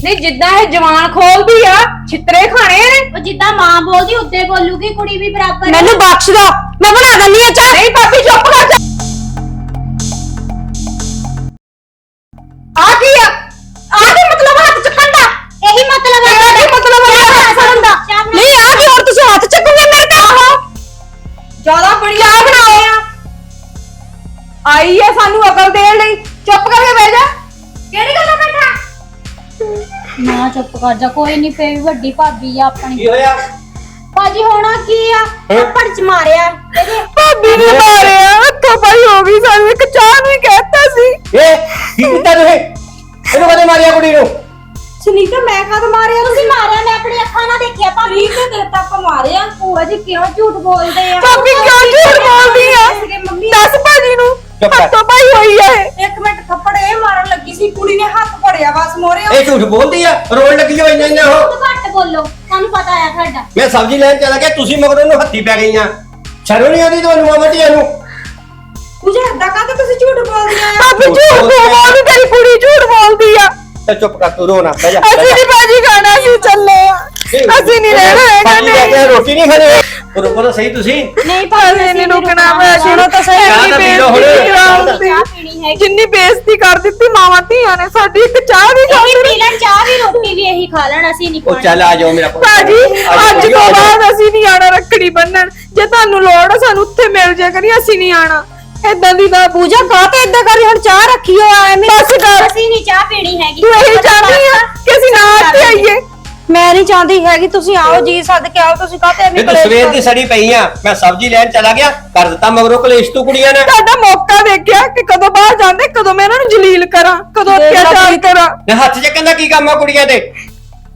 ਨਹੀਂ ਜਿੱਦਾਂ ਇਹ ਜਵਾਨ ਖੋਲਦੀ ਆ ਛਿੱਤਰੇ ਖਾਣੇ ਨੇ ਉਹ ਜਿੱਦਾਂ ਮਾਂ ਬੋਲਦੀ ਉੱਤੇ ਬੋਲੂਗੀ ਕੁੜੀ ਵੀ ਬਰਾਬਰ ਮੈਨੂੰ ਬਖਸ਼ ਦੋ ਮੈਂ ਬਣਾ ਦਿੰਨੀ ਆ ਚਾਹ। ਨਹੀਂ ਭਾਬੀ ਚੁੱਪ ਕਰ ਜਾ। ਆ ਕੀ ਆ? ਆ ਕੀ ਮਤਲਬ ਹੱਥ ਚੱਕਣ ਦਾ? ਇਹੀ ਮਤਲਬ ਹੈ ਇਹਦਾ ਕੀ ਮਤਲਬ ਹੈ ਹੱਥ ਚੱਕਣ ਦਾ? ਚਾਹ ਬਣਾ- ਨਹੀਂ ਆ ਕੀ ਹੋਰ ਤੁਸੀਂ ਹੱਥ ਚੱਕੋਗੇ ਮੇਰੇ ਤੇ? ਆਹੋ। ਜ਼ਿਆਦਾ ਬੜੀ ਬਣਾਓ ਆ। ਆਈ ਹੈ ਸਾਨੂੰ ਅਕਲ ਦੇਣ ਲਈ। ਚੁੱਪ ਕਰਕੇ ਬਹਿ ਜਾ। ਨਾ ਚੁੱਪ ਕਰ ਜਾ ਕੋਈ ਨਹੀਂ ਫੇਰ ਵੀ ਵੱਡੀ ਭਾਬੀ ਆ ਆਪਣੀ। ਕੀ ਹੋਇਆ? ਭਾਜੀ ਹੋਣਾ ਕੀ ਆ? ਥੱਪੜ ਚ ਮਾਰਿਆ। ਇਹਦੇ ਭਾਬੀ ਨੇ ਮਾਰਿਆ ਹੱਥੋਂ ਪਾਈ ਹੋ ਗਈ ਸਾਨੂੰ ਇੱਕ ਚਾਹ ਨੂੰ ਹੀ ਕਹਿਤਾ ਸੀ। ਇਹ ਕੀ ਕੀਤਾ ਤੁਸੀਂ? ਇਹਨੂੰ ਕਦੇ ਮਾਰਿਆ ਕੁੜੀ ਨੂੰ? ਸੁਨੀਤਾ ਮੈਂ ਕਦ ਮਾਰਿਆ? ਤੁਸੀਂ ਮਾਰਿਆ ਮੈਂ ਆਪਣੀ ਅੱਖਾਂ ਨਾਲ ਦੇਖਿਆ ਭਾਬੀ। ਨੇ ਤੇ ਤੱਕ ਮਾਰਿਆ। ਭੂਆ ਜੀ ਕਿਉਂ ਝੂਠ ਬੋਲਦੇ ਆ? ਭਾਬੀ ਕਿਉਂ ਝੂਠ ਬੋਲਦੀ ਆ? ਚੁੱਪ ਕਰ। ਹੱਥੋਂ ਪਾਈ ਹੋਈ ਆ ਇਹ ਇੱਕ ਮਿੰਟ ਥੱਪੜ ਇਹ ਮਾਰਨ ਲੱਗੀ ਸੀ ਕੁੜੀ ਨੇ ਹੱਥ ਫੜਿਆ ਬਸ ਮੋਰੇ ਇਹ ਝੂਠ ਬੋਲਦੀ ਆ? ਰੋਣ ਲੱਗੀ ਹੋਈ ਇੰਨੇ ਉਹ? ਤੂੰ ਘੱਟ ਬੋਲੋ ਸਾਨੂੰ ਪਤਾ ਆ ਤੁਹਾਡਾ ਮੈਂ ਸਬਜ਼ੀ ਲੈਣ ਚਲਾ ਗਿਆ ਤੁਸੀਂ ਮਗਰੋਂ ਨੂੰ ਹੱਥੀ ਪੈ ਗਈਆਂ। ਸ਼ਰਮ ਨਹੀਂ ਆਉਂਦੀ ਤੁਹਾਨੂੰ ਮਾਮਟੀਆਂ ਨੂੰ ਤੁਝੇ ਏਦਾਂ ਕਾਹਤੇ ਤੁਸੀਂ ਝੂਠ ਬੋਲਦੀਆਂ ਆ। ਭਾਬੀ ਝੂਠ ਬੋਲਦੀ ਤੇਰੀ ਕੁੜੀ ਝੂਠ ਬੋਲਦੀ ਆ। ਤੇ ਚੁੱਪ ਕਰ ਤੂੰ ਰੋ ਨਾ ਬਹਿ ਜਾ ਅਸੀਂ ਨਹੀਂ ਭਾਜੀ ਖਾਣਾ ਅਸੀਂ ਚੱਲੇ ਆ। ਅਸੀਂ ਨਹੀਂ ਰਹਿਣਾ ਹੈਗਾ ਨਹੀਂ। ਰੋਟੀ ਨਹੀਂ ਖਾਣੀ। ਰੁਕੋ ਤਾਂ ਸਹੀ ਤੁਸੀਂ? ਨਹੀਂ ਭਾਜੀ ਨਹੀਂ ਰੁਕਣਾ ਮੈਂ ਸੁਣੋ ਤਾਂ ਸਹੀ ਚਾਹ ਤਾਂ ਪੀ ਲਓ ਚਾਹ ਪੀਣੀ ਹੈ ਜਿੰਨੀ ਬੇਇੱਜ਼ਤੀ ਕਰ ਦਿੱਤੀ ਮਾਵਾਂ ਧੀਆਂ ਨੇ ਸਾਡੀ ਇੱਕ ਚਾਹ ਵੀ ਇਹੀ ਖਾਂਦੇ ਪੀ ਲੈਣ ਚਾਹ ਵੀ ਰੋਟੀ ਵੀ ਇਹੀ ਖਾ ਲੈਣ ਅਸੀਂ ਨਹੀਂ ਉਹ ਚੱਲ ਆ ਜਾਓ ਮੇਰਾ ਪੁੱਤ। ਭਾਜੀ ਆ ਜਾਓ, ਅੱਜ ਆ ਤੋਂ ਜਾਓ। ਬਾਅਦ ਅਸੀਂ ਨਹੀਂ ਆਣਾ ਰੱਖੜੀ ਬੰਨਣ। ਜੇ ਤੁਹਾਨੂੰ ਲੋੜ ਆ ਸਾਨੂੰ ਉੱਥੇ ਮਿਲ ਜਾ ਕਰੀ ਅਸੀਂ ਨਹੀਂ ਆਣਾ। ਏਦਾਂ ਦੀ ਦਾ ਪੂਜਾ ਕਾ ਤੇ ਏਦਾਂ ਕਰੀ? ਹੁਣ ਚਾਹ ਰੱਖੀ ਹੋ ਐਵੇਂ ਬਸ ਕਰ। ਅਸੀਂ ਨਹੀਂ ਚਾਹ ਪੀਣੀ ਹੈਗੀ। ਤੂੰ ਇਹੀ ਚਾਹਦੀ ਆ ਕਿ ਅਸੀਂ ਨਾ ਇੱਥੇ ਆਈਏ? ਮੈਂ ਨਹੀਂ ਚਾਹੁੰਦੀ ਹੈਗੀ ਤੁਸੀਂ ਆਓ ਜੀ ਸੱਦ ਕੇ ਆਓ ਤੁਸੀਂ ਕਾਹਤੇ ਐਵੇਂ ਇਹ ਤੂੰ ਸਵੇਰ ਦੀ ਸੜੀ ਪਈ ਆ ਮੈਂ ਸਬਜ਼ੀ ਲੈਣ ਚਲਾ ਗਿਆ ਕਰ ਦਿੱਤਾ ਮਗਰੋਂ ਕਲੇਸ਼ ਤੂੰ ਕੁੜੀਆਂ ਨੇ ਤੁਹਾਡਾ ਮੌਕਾ ਦੇਖਿਆ ਕਿ ਕਦੋਂ ਬਾਹਰ ਜਾਂਦੇ ਕਦੋਂ ਮੈਂ ਇਹਨਾਂ ਨੂੰ ਜਲੀਲ ਕਰਾਂ ਕਦੋਂ ਦੇਖ ਲਾ ਅਤਿਆਚਾਰ। ਕਰਾਂ। ਤੇ ਹੱਥ ਚੱਕਣ ਦਾ ਕੀ ਕੰਮ ਆ ਕੁੜੀਆਂ ਤੇ?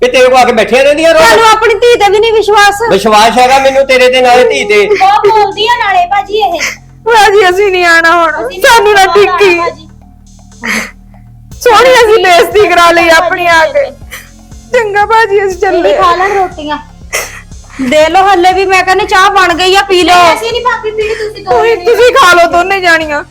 ਇਹ ਤੇਰੇ ਕੋਲ ਆ ਕੇ ਬੈਠੀਆਂ ਰਹਿੰਦੀਆਂ ਤੁਹਾਨੂੰ ਰੋ ਆਪਣੀ ਧੀ ਤੇ ਵੀ ਨਹੀਂ ਵਿਸ਼ਵਾਸ। ਵਿਸ਼ਵਾਸ ਹੈਗਾ ਮੈਨੂੰ ਤੇਰੇ ਤੇ ਨਾਲੇ ਧੀ ਤੇ। ਬਹੁਤ ਬੋਲਦੀ ਆ ਨਾਲੇ ਭਾਜੀ ਇਹ। ਭਾਜੀ ਅਸੀਂ ਨਹੀਂ ਆਣਾ ਹੁਣ। ਅਸੀਂ ਨੀ ਸਾਨੂੰ ਨਾ ਟਿੱਕੀ। ਭਾਜੀ। ਸੋਹਣੀ ਅਸੀਂ ਬੇਇੱਜ਼ਤੀ ਕਰਾ ਲਈ ਆਪਣੀ ਆ ਕੇ। ਚੰਗਾ ਭਾਜੀ ਅਸੀਂ ਇਹੀ ਚੱਲੇ ਖਾ ਲੈਣ ਰੋਟੀਆਂ। ਦੇ ਲਓ ਹੱਲੇ ਵੀ ਮੈਂ ਕਹਿੰਦੀ ਚਾਹ ਬਣ ਗਈ ਆ ਪੀ ਲਓ। ਅਸੀਂ ਨਹੀਂ ਭਾਬੀ ਪੀਣੀ ਤੁਸੀਂ ਦੋ ਤੁਸੀਂ ਤੁਸੀਂ ਖਾ ਲਓ ਦੋਨੇ ਜਾਣੀਆਂ।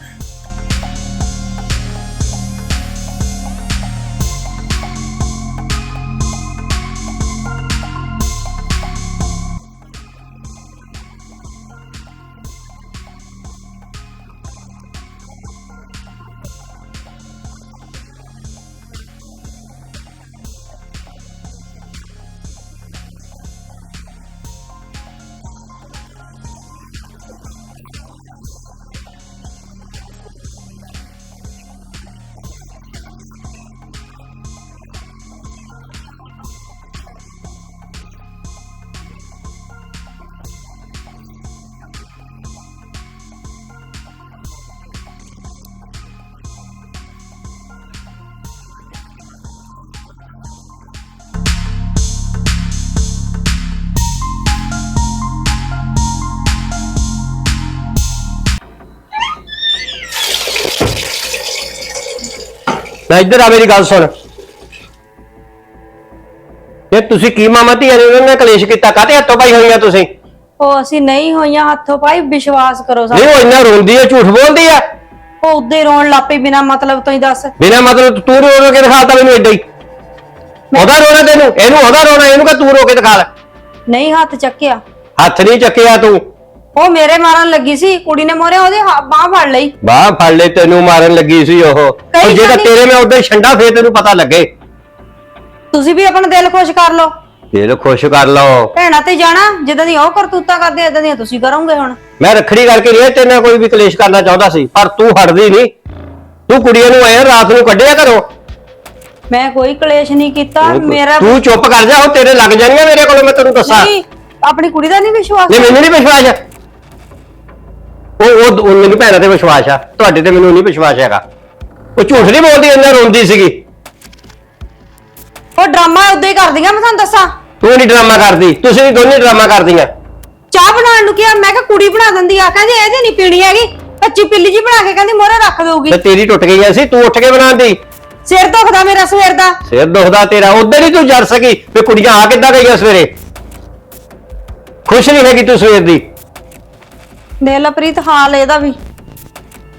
ਮੈਂ ਇੱਧਰ ਆ ਮੇਰੀ ਗੱਲ ਸੁਣ। ਇਹ ਤੁਸੀਂ ਕੀ ਮਾਮਾ ਧੀਆਂ ਨੇ ਉਹਨਾਂ ਨੇ ਕਲੇਸ਼ ਕੀਤਾ? ਕਾਤੇ ਹੱਥੋਂ ਪਾਈ ਹੋਈਆਂ ਤੁਸੀਂ? ਉਹ ਅਸੀਂ ਨਹੀਂ ਹੋਈਆਂ ਹੱਥੋਂ ਪਾਈ ਵਿਸ਼ਵਾਸ ਕਰੋ ਨਹੀਂ ਉਹ ਇੰਨਾ ਰੋਂਦੀ ਹੈ ਝੂਠ ਬੋਲਦੀ ਆ? ਉਹ ਉੱਦੇ ਰੋਣ ਲੱਪੇ ਬਿਨਾ ਮਤਲਬ ਤੋਂ ਹੀ ਦੱਸ। ਬਿਨਾ ਮਤਲਬ ਤੂੰ ਰੋ ਰੋ ਕੇ ਦਿਖਾਤਾ ਮੈਨੂੰ ਏਦਾਂ ਹੀ। ਉਹਦਾ ਰੋਣਾ ਤੈਨੂੰ? ਇਹਨੂੰ ਉਹਦਾ ਰੋਣਾ ਇਹਨੂੰ ਕਹ ਤੂੰ ਰੋ ਕੇ ਦਿਖਾ ਲੈ। ਨਹੀਂ ਹੱਥ ਚੱਕਿਆ। ਹੱਥ ਨਹੀਂ ਚੱਕਿਆ ਤੂੰ। ਉਹ ਮੇਰੇ ਮਾਰਨ ਲੱਗੀ ਸੀ ਕੁੜੀ ਨੇ ਮੋਰੇ ਉਹਦੇ ਬਾਹ ਫੜ ਲਈ। ਬਾਹ ਫੜ ਲੈ ਤੈਨੂੰ ਮਾਰਨ ਲੱਗੀ ਸੀ ਉਹ। ਉਹ ਜੇ ਤਾਂ ਕਦੀ- ਤੇਰੇ ਮੈਂ ਉਧਰ ਛੰਡਾ ਫੇਰ ਤੈਨੂੰ ਪਤਾ ਲੱਗੇ। ਤੁਸੀਂ ਵੀ ਆਪਣਾ ਦਿਲ ਖੁਸ਼ ਕਰ ਲਓ। ਦਿਲ ਖੁਸ਼ ਕਰ ਲਓ। ਭੈਣਾਂ ਤੇ ਜਾਣਾ ਜਿੱਦਾਂ ਦੀ ਉਹ ਕਰਤੂਤਾਂ ਕਰਦੇ ਇਦਾਂ ਦੀਆਂ ਤੁਸੀਂ ਕਰੋਗੇ ਹੁਣ। ਮੈਂ ਰੱਖੜੀ ਕਰਕੇ ਨਹੀਂ ਤੇਰੇ ਨਾਲ ਕੋਈ ਵੀ ਕਲੇਸ਼ ਕਰਨਾ ਚਾਹੁੰਦਾ ਸੀ ਪਰ ਤੂੰ ਹਟਦੀ ਨਹੀਂ। ਤੂੰ ਕੁੜੀਆਂ ਨੂੰ ਆਇਆ ਰਾਤ ਨੂੰ ਕੱਢਿਆ ਘਰੋਂ ਮੈਂ ਕੋਈ ਕਲੇਸ਼ ਨਹੀਂ ਕੀਤਾ ਮੇਰਾ ਤੂੰ ਚੁੱਪ ਕਰ ਜਾ ਉਹ ਤੇਰੇ ਲੱਗ ਜਾਣੀਆਂ ਮੇਰੇ ਕੋਲ ਮੈਂ ਤੈਨੂੰ ਦੱਸਾਂ। ਨਹੀਂ ਆਪਣੀ ਕੁੜੀ ਦਾ ਨਹੀਂ ਵਿਸ਼ਵਾਸ। ਨਹੀਂ ਮੈਨੂੰ ਨਹੀਂ ਵਿਸ਼ਵਾਸ। ਉਹ ਉਹ ਉਹ ਮੈਨੂੰ ਭੈਣਾਂ ਤੇ ਵਿਸ਼ਵਾਸ ਆ ਤੁਹਾਡੇ ਤੇ ਮੈਨੂੰ ਨਹੀਂ ਵਿਸ਼ਵਾਸ ਹੈਗਾ। ਉਹ ਝੂਠ ਨਹੀਂ ਬੋਲਦੀ ਇੰਨਾ ਰੋਂਦੀ ਸੀਗੀ। ਉਹ ਡਰਾਮਾ ਉਦਾਂ ਹੀ ਕਰਦੀਆਂ ਮੈਂ ਤੁਹਾਨੂੰ ਦੱਸਾਂ। ਤੂੰ ਨਹੀਂ ਡਰਾਮਾ ਕਰਦੀ ਤੁਸੀਂ ਵੀ ਦੋਨੇ ਡਰਾਮਾ ਕਰਦੀਆਂ। ਚਾਹ ਬਣਾਉਣ ਨੂੰ ਕਿਹਾ ਮੈਂ ਕਿਹਾ ਕੁੜੀ ਬਣਾ ਦਿੰਦੀ ਆ ਕਹਿੰਦੀ ਇਹਦੀ ਨਹੀਂ ਪੀਣੀ ਹੈਗੀ ਕੱਚੀ ਪਿੱਲੀ ਜੀ ਬਣਾ ਕੇ ਕਹਿੰਦੀ ਮੋਰੇ ਰੱਖ ਦਊਗੀ। ਤੇ ਤੇਰੀ ਟੁੱਟ ਗਈ ਸੀ ਤੂੰ ਉੱਠ ਕੇ ਬਣਾਉਂਦੀ ਸਿਰ ਦੁਖਦਾ ਮੇਰਾ ਸਵੇਰ ਦਾ। ਸਿਰ ਦੁਖਦਾ ਤੇਰਾ ਉਧਰ ਹੀ ਤੂੰ ਜਰ ਸਕੀ ਵੀ ਕੁੜੀਆਂ ਆ ਕਿੱਦਾਂ ਗਈਆਂ ਸਵੇਰੇ। ਖੁਸ਼ ਨਹੀਂ ਹੈਗੀ ਤੂੰ ਸਵੇਰ ਦੀ। ਦੇਖ ਲਾ ਪ੍ਰੀਤ ਹਾਲ ਇਹਦਾ ਵੀ।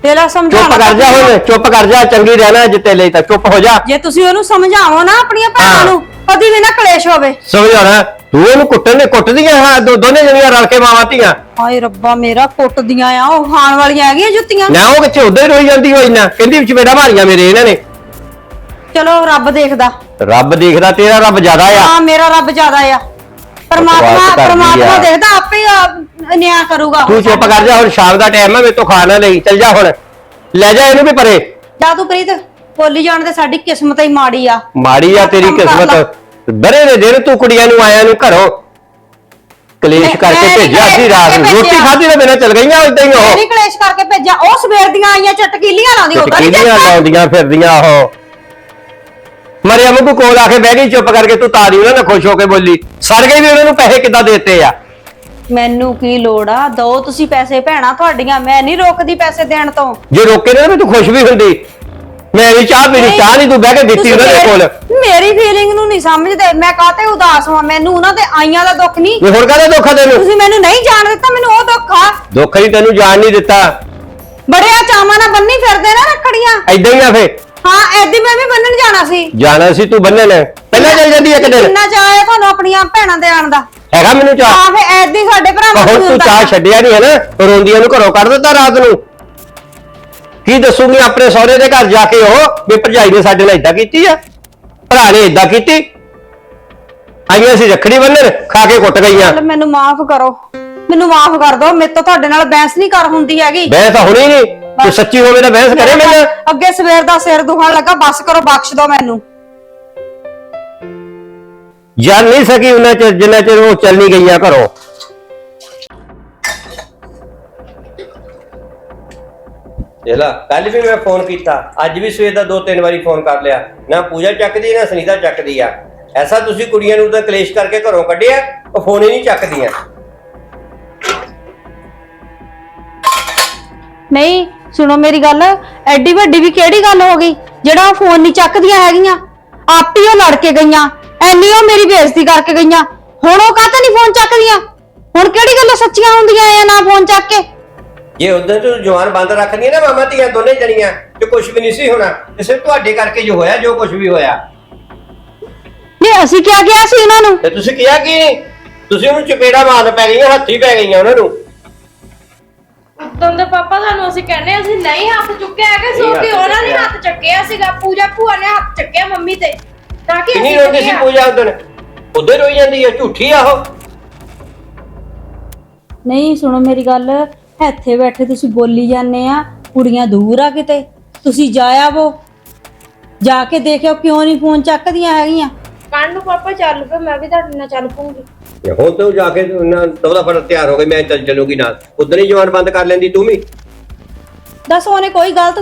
ਤੇ ਲੈ ਚੁੱਪ ਕਰ ਜਾ ਹੁਣ ਚੁੱਪ ਕਰ ਜਾ ਚੰਗੀ ਰਹਿਣਾ ਜਿੱਤੇ ਲਈ ਤਾਂ। ਚੁੱਪ ਹੋ ਜਾ। ਜੇ ਤੁਸੀਂ ਉਹਨੂੰ ਸਮਝਾਵੋ ਨਾ ਆਪਣੀਆਂ ਭੈਣਾਂ ਹਾਂ। ਨੂੰ ਕਦੀ ਵੀ ਨਾ ਕਲੇਸ਼ ਹੋਵੇ। ਸਮਝਾਣਾ ਤੂੰ ਉਹਨੂੰ ਕੁੱਟਣ ਨੇ ਕੁੱਟਦੀਆਂ ਹਾਂ ਦੋ ਦੋਨੇ ਜਣੀਆਂ ਰਲ ਕੇ ਮਾਵਾਂ ਧੀਆਂ। ਹਾਏ ਰੱਬਾ ਮੇਰਾ ਕੁੱਟਦੀਆਂ ਆ ਉਹ ਖਾਣ ਵਾਲੀਆਂ ਹੈਗੀਆਂ ਜੁੱਤੀਆਂ। ਨਾ ਉਹ ਕਿੱਥੇ ਉਧਰ ਰੋਈ ਜਾਂਦੀ ਹੋਈ ਨਾ। ਕਹਿੰਦੀ ਵਿੱਚ ਮੇਰਾ ਮਾਰੀਆਂ ਮੇਰੇ ਇਹਨਾਂ ਨੇ। ਚਲੋ ਰੱਬ ਦੇਖਦਾ। ਰੱਬ ਦੇਖਦਾ ਤੇਰਾ ਰੱਬ ਜ਼ਿਆਦਾ ਆ। ਹਾਂ ਮੇਰਾ ਰੱਬ ਜ਼ਿਆਦਾ ਆ। ਪਰਮਾਤਮਾ ਬਕਵਾਸ ਕਰਦੀ ਪਰਮਾਤਮਾ ਆ। ਦੇਖਦਾ ਆਪੇ ਹੀ, ਆ, ਨਿਆਂ ਕਰੂਗਾ। ਤੂੰ ਚੁੱਪ ਕਰ ਜਾ ਹੁਣ ਸ਼ਾਮ ਦਾ ਟਾਈਮ ਹੈ ਮੇਰੇ ਤੋਂ ਖਾ ਨਾ ਲਈ ਚੱਲ ਜਾ ਹੁਣ। ਲੈ ਜਾ ਇਹਨੂੰ ਵੀ ਪਰੇ। ਜਾ ਤੂੰ ਪ੍ਰੀਤ ਬੋਲੀ ਜਾਣ ਤੇ ਸਾਡੀ ਕਿਸਮਤ ਹੀ ਮਾੜੀ ਆ। ਮਾੜੀ ਆ ਤੇਰੀ। ਕਿਸਮਤ। ਬਰੇ ਨੇ ਦਿਨ ਤੂੰ ਕੁੜੀਆਂ ਨੂੰ ਆਇਆ ਨੂੰ ਘਰੋਂ ਕਲੇਸ਼ ਕਰਕੇ ਭੇਜਿਆ ਰਾਤ ਨੂੰ। ਰੋਟੀ। ਖਾਧੀ ਤੇ ਬਿਨਾਂ ਚਲ ਗਈਆਂ ਇਦਾਂ ਹੀ ਉਹ। ਮੇਰੀ ਕਲੇਸ਼ ਕਰਕੇ ਭੇਜਿਆ। ਉਹ ਸਵੇਰ ਦੀਆਂ ਆਈਆਂ ਚਟਕੀਲੀਆਂ ਲਾਉਂਦੀ ਲਾਉਂਦੀਆਂ ਫਿਰਦੀਆਂ ਉਹ। ਮਰਿਆਮ ਕੋ ਕੋਲ ਆ ਕੇ ਬਹਿ ਗਈ ਚੁੱਪ ਕਰਕੇ ਤੂੰ ਤਾਰੀ ਉਹਨਾਂ ਨਾਲ ਖੁਸ਼ ਹੋ ਕੇ ਬੋਲੀ। ਸੜ ਗਈ ਵੀ ਉਹਨਾਂ ਨੂੰ ਪੈਸੇ ਕਿੱਦਾਂ ਦੇਤੇ ਆ? ਮੈਨੂੰ ਕੀ ਲੋੜ ਆ? ਦੋ ਤੁਸੀਂ ਪੈਸੇ ਭੈਣਾ ਤੁਹਾਡੀਆਂ ਮੈਂ ਨਹੀਂ ਰੋਕਦੀ ਪੈਸੇ ਦੇਣ ਤੋਂ। ਜੇ ਰੋਕੇ ਨਾ ਤੂੰ ਖੁਸ਼ ਵੀ ਹੁੰਦੀ। ਮੈਂ ਵੀ ਚਾਹ ਪੀਣੀ ਚਾਹ ਨਹੀਂ ਤੂੰ ਬਹਿ ਕੇ ਦਿੱਤੀ ਤੁਸੀਂ ਉਹਨਾਂ ਦੇ ਕੋਲ। ਮੇਰੀ- ਮੇਰੀ ਫੀਲਿੰਗ ਨੂੰ ਨਹੀਂ ਸਮਝਦੇ। ਮੈਂ ਕਾਤੇ ਉਦਾਸ ਹਾਂ ਮੈਨੂੰ ਉਹਨਾਂ ਦੇ ਆਈਆਂ ਦਾ ਦੁੱਖ ਨਹੀਂ। ਇਹ ਹੁਣ ਕਾਹਦਾ ਦੁੱਖ ਆ ਤੈਨੂੰ? ਤੁਸੀਂ ਮੈਨੂੰ ਨਹੀਂ ਜਾਣ ਦਿੱਤਾ ਮੈਨੂੰ ਉਹ ਦੁੱਖ ਆ। ਦੁੱਖ ਨਹੀਂ ਤੈਨੂੰ ਜਾਣ ਨਹੀਂ ਦਿੱਤਾ। ਬੜੇ ਆ ਚਾਵਾਂ ਨਾਲ ਬੰਨੀ ਫਿਰਦੇ ਨਾ ਰੱਖੜੀਆਂ। ਐਦਾਂ ਹੀ ਆ ਫੇ ਹਾਂ ਐਦੀ ਮੈਂ ਵੀ ਬੰਨਣ ਜਾਣਾ ਸੀ। ਜਾਣਾ ਸੀ ਤੂੰ ਬੰਨਣ। ਪਹਿਲਾਂ ਚੱਲ ਜਾਂਦੀ ਇੱਕ ਦਿਨ। ਕਿੰਨਾ ਚਾਹ ਹੈ ਤੁਹਾਨੂੰ ਆਪਣੀਆਂ ਭੈਣਾਂ ਦੇ ਆਣ ਦਾ? ਹੈਗਾ ਮੈਨੂੰ ਚਾਹ ਹਾਂ ਫੇ ਐਦੀ ਸਾਡੇ ਭਰਾਵਾਂ ਹੁਣ ਨੂੰ ਤੂੰ ਚਾਹ ਛੱਡਿਆ ਨਹੀਂ ਹੈ ਨਾ? ਰੋਂਦੀਆਂ ਨੂੰ ਘਰੋਂ ਕੱਢ ਦਿੱਤਾ ਰਾਤ ਨੂੰ। ਕੀ ਦੱਸੂਗੀ ਆਪਣੇ ਸਹੁਰੇ ਦੇ ਘਰ ਜਾ ਕੇ ਉਹ? ਵੀ ਭਰਜਾਈ ਨੇ ਸਾਡੇ ਨਾਲ ਇਦਾਂ ਕੀਤੀ ਆ। ਭਰਾ ਨੇ ਇਦਾਂ ਕੀਤੀ। ਆਈਆਂ ਸੀ ਰੱਖੜੀ ਬੰਨਣ ਖਾ ਕੇ ਕੁੱਟ ਗਈਆਂ। ਮੈਨੂੰ ਮਾਫ ਕਰੋ। ਮੈਨੂੰ ਮਾਫ ਕਰ ਦਿਓ ਮੇਰੇ ਤੋਂ ਤੁਹਾਡੇ ਨਾਲ ਬਹਿਸ ਨਹੀਂ ਕਰ ਹੁੰਦੀ ਹੈਗੀ। ਬਹਿਸ ਤਾਂ ਹੁਣੀ ਨਹੀਂ ਤੂੰ ਸੱਚੀ ਹੋਵੇ ਤਾਂ ਬਹਿਸ ਕਰੇ ਮੈਨੂੰ। ਅੱਗੇ ਸਵੇਰ ਦਾ ਸਿਰ ਦੁਖਣ ਲੱਗਾ ਬਸ ਕਰੋ ਬਖਸ਼ ਦਿਓ ਮੈਨੂੰ। ਜਾਣ ਨਹੀਂ ਸਕੀ ਉਹਨਾਂ ਚ ਜਿੰਨਾ ਚਿਰ ਉਹ ਚੱਲ ਨਹੀਂ ਗਈਆਂ ਘਰੋਂ। ਇਹਲਾ ਕੱਲ ਵੀ ਮੈਂ ਫੋਨ ਕੀਤਾ ਅੱਜ ਵੀ ਸਵੇਰ ਦਾ ਦੋ ਤਿੰਨ ਵਾਰੀ ਫੋਨ ਕਰ ਲਿਆ। ਨਾ ਪੂਜਾ ਚੱਕਦੀ ਨਾ ਸੁਨੀਤਾ ਚੱਕਦੀ ਆ। ਐਸਾ ਤੁਸੀਂ ਕੁੜੀਆਂ ਨੂੰ ਤਾਂ ਕਲੇਸ਼ ਕਰਕੇ ਘਰੋਂ ਕੱਢਿਆ ਉਹ ਫੋਨ ਹੀ ਨਹੀਂ ਚੱਕਦੀਆਂ। ਨਹੀਂ ਸੁਣੋ ਮੇਰੀ ਗੱਲ ਐਡੀ ਵੱਡੀ ਵੀ ਕਿਹੜੀ ਗੱਲ ਹੋ ਗਈ? ਜਿਹੜਾ ਉਹ ਫੋਨ ਨਹੀਂ ਚੱਕਦੀਆਂ ਹੈਗੀਆਂ। ਆਪ ਹੀ ਉਹ ਲੜ ਕੇ ਗਈਆਂ। ਐਨੀ ਉਹ ਮੇਰੀ ਬੇਇੱਜ਼ਤੀ ਕਰਕੇ ਗਈਆਂ। ਹੁਣ ਉਹ ਕਾਹਤੇ ਨਹੀਂ ਫੋਨ ਚੱਕਦੀਆਂ? ਹੁਣ ਕਿਹੜੀ ਗੱਲਾਂ ਸੱਚੀਆਂ ਹੁੰਦੀਆਂ ਆ ਨਾ ਫੋਨ ਚੱਕ ਕੇ? ਜੇ ਉਦੋਂ ਤੋਂ ਜਵਾਨ ਬੰਦ ਰੱਖਦੀਆਂ ਨਾ ਮਾਮਾ ਧੀਆਂ ਦੋਨੇ ਜਣੀਆਂ ਤੇ ਕੁਝ ਵੀ ਨਹੀਂ ਸੀ ਹੋਣਾ ਤੇ ਸਿਰਫ ਤੁਹਾਡੇ ਕਰਕੇ ਜੋ ਹੋਇਆ ਜੋ ਕੁਝ ਵੀ ਹੋਇਆ। ਨਹੀਂ ਅਸੀਂ ਕਿਹਾ ਕਿਹਾ ਸੀ ਉਹਨਾਂ ਨੂੰ। ਤੇ ਤੁਸੀਂ ਕਿਹਾ ਕੀ? ਤੁਸੀਂ ਉਹਨੂੰ ਚਪੇੜਾ ਮਾਰਨ ਪੈ ਗਈਆਂ ਹੱਥੀ ਪੈ ਗਈਆਂ ਉਹਨਾਂ ਨੂੰ। ਉਦੋਂ ਦੇ ਪਾਪਾ ਸਾਨੂੰ ਅਸੀਂ ਕਹਿੰਦੇ ਅਸੀਂ ਨਹੀਂ ਹੱਥ ਚੁੱਕਿਆ ਹੈਗਾ ਸੋ ਕਿ ਉਹਨਾਂ ਨੇ। ਹੱਥ ਚੱਕਿਆ ਸੀਗਾ ਪੂਜਾ ਭੂਆ ਨੇ ਹੱਥ ਚੱਕਿਆ ਮੰਮੀ ਤੇ ਤਾਂ ਕਿ ਕਿੰਨੀ ਅਸੀਂ ਰੋਂਦੀ ਸੀ ਚੱਕਿਆ। ਪੂਜਾ ਉਦੋਂ ਉਦੋਂ ਰੋਈ ਜਾਂਦੀ ਹੈ ਝੂਠੀ ਆ ਉਹ। ਨਹੀਂ ਸੁਣੋ ਮੇਰੀ ਗੱਲ ਇੱਥੇ ਬੈਠੇ ਤੁਸੀਂ ਬੋਲੀ ਜਾਂਦੇ ਆ ਕੁੜੀਆਂ ਦੂਰ ਆ ਕਿਤੇ ਤੁਸੀਂ ਜਾਇਆ ਵੋ। ਜਾ ਕੇ ਦੇਖਿਓ ਕਿਉਂ ਨਹੀਂ ਫੋਨ ਚੱਕਦੀਆਂ ਹੈਗੀਆਂ। ਕੱਲ ਨੂੰ ਪਾਪਾ ਚੱਲ ਪਏ ਮੈਂ ਵੀ ਤੁਹਾਡੇ ਨਾਲ ਚੱਲ ਪੂੰਗੀ ਤੇ ਹੁਣ ਤੂੰ ਜਾ ਕੇ ਉਹਨਾਂ ਦਵਦਾ ਫੜ ਤਿਆਰ ਹੋ ਗਈ ਮੈਂ ਚੱਲ ਚੱਲੂਗੀ ਨਾਲ। ਉਦੋਂ ਹੀ ਜਵਾਨ ਬੰਦ ਕਰ ਲੈਂਦੀ ਤੂੰ ਵੀ। ਦੱਸ ਉਹਨੇ ਕੋਈ ਗਲਤ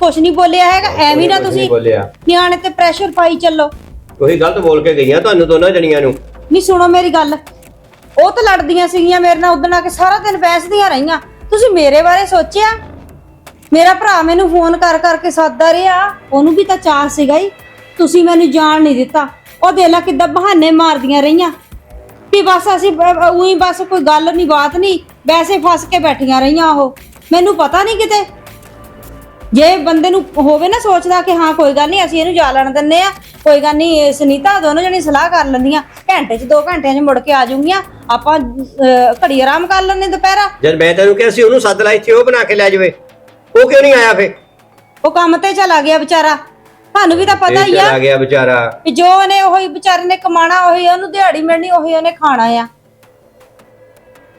ਕੁਛ ਨਹੀਂ ਬੋਲਿਆ ਹੈਗਾ ਐਵੇਂ ਨਾ ਕੁਛ ਤੁਸੀਂ ਬੋਲਿਆ। ਨਿਆਣੇ ਤੇ ਪ੍ਰੈਸ਼ਰ ਪਾਈ ਚੱਲੋ। ਉਹੀ ਗਲਤ ਬੋਲ ਕੇ ਗਈਆਂ ਤੁਹਾਨੂੰ ਦੋਨਾਂ ਜਣੀਆਂ ਨੂੰ। ਨਹੀਂ ਸੁਣੋ ਮੇਰੀ ਗੱਲ। ਉਹ ਤਾਂ ਲੜਦੀਆਂ ਸੀਗੀਆਂ ਮੇਰੇ ਨਾਲ ਉਦੋਂ ਆ ਕੇ ਸਾਰਾ ਦਿਨ ਬਹਿਸਦੀਆਂ ਰਹੀਆਂ। ਤੁਸੀਂ ਮੇਰੇ ਬਾਰੇ ਸੋਚਿਆ? ਮੇਰਾ ਭਰਾ ਮੈਨੂੰ ਫੋਨ ਕਰ ਕਰਕੇ ਸੱਦਦਾ ਰਿਹਾ। ਉਹਨੂੰ ਵੀ ਤਾਂ ਚਾਹ ਸੀਗਾ ਹੀ। ਤੁਸੀਂ ਮੈਨੂੰ ਜਾਣ ਨਹੀਂ ਦਿੱਤਾ। ਉਹ ਦੇਖ ਲੈ ਕਿੱਦਾਂ ਬਹਾਨੇ ਮਾਰਦੀਆਂ ਰਹੀਆਂ। ਵੀ ਬਸ ਅਸੀਂ ਉਹੀ ਬਸ ਕੋਈ ਗੱਲ ਨਹੀਂ ਬਾਤ ਨਹੀਂ ਵੈਸੇ ਫਸ ਕੇ ਬੈਠੀਆਂ ਰਹੀਆਂ ਉਹ। ਮੈਨੂੰ ਪਤਾ ਨਹੀਂ ਕਿਤੇ। ਜੇ ਬੰਦੇ ਨੂੰ ਹੋਵੇ ਨਾ ਸੋਚਦਾ ਕਿ ਹਾਂ ਕੋਈ ਗੱਲ ਨਹੀਂ ਅਸੀਂ ਇਹਨੂੰ ਜਾ ਲੈਣ ਦਿੰਨੇ ਆ। ਕੋਈ ਗੱਲ ਨਹੀਂ ਸੁਨੀਤਾ ਦੋਨੋਂ ਜਣੀ ਸਲਾਹ ਕਰ ਲੈਂਦੀਆਂ। ਘੰਟੇ 'ਚ 2 ਘੰਟਿਆਂ 'ਚ ਮੁੜ ਕੇ ਆ ਜਾਊਗੀਆਂ। ਆਪਾਂ ਘੜੀ ਆਰਾਮ ਕਰ ਲੈਣੇ ਦੁਪਹਿਰਾ। ਜਦ ਮੈਂ ਤੈਨੂੰ ਕਿਹਾ ਸੀ ਉਹਨੂੰ ਸੱਦ ਲੈ ਇੱਥੇ ਉਹ ਬਣਾ ਕੇ ਲੈ ਜਾਵੇ। ਉਹ ਕਿਉਂ ਨਹੀਂ ਆਇਆ ਫੇ ਉਹ ਕੰਮ ਤੇ ਚਲਾ ਗਿਆ ਵਿਚਾਰਾ। ਤੁਹਾਨੂੰ ਵੀ ਤਾਂ ਪਤਾ ਹੀ ਆ ਆ ਗਿਆ ਵਿਚਾਰਾ। ਕਿ ਜੋ ਉਹਨੇ ਉਹੀ ਵਿਚਾਰੇ ਨੇ ਕਮਾਣਾ ਉਹੀ ਉਹਨੂੰ ਦਿਹਾੜੀ ਮਿਲਣੀ ਉਹੀ ਉਹਨੇ ਖਾਣਾ ਆ।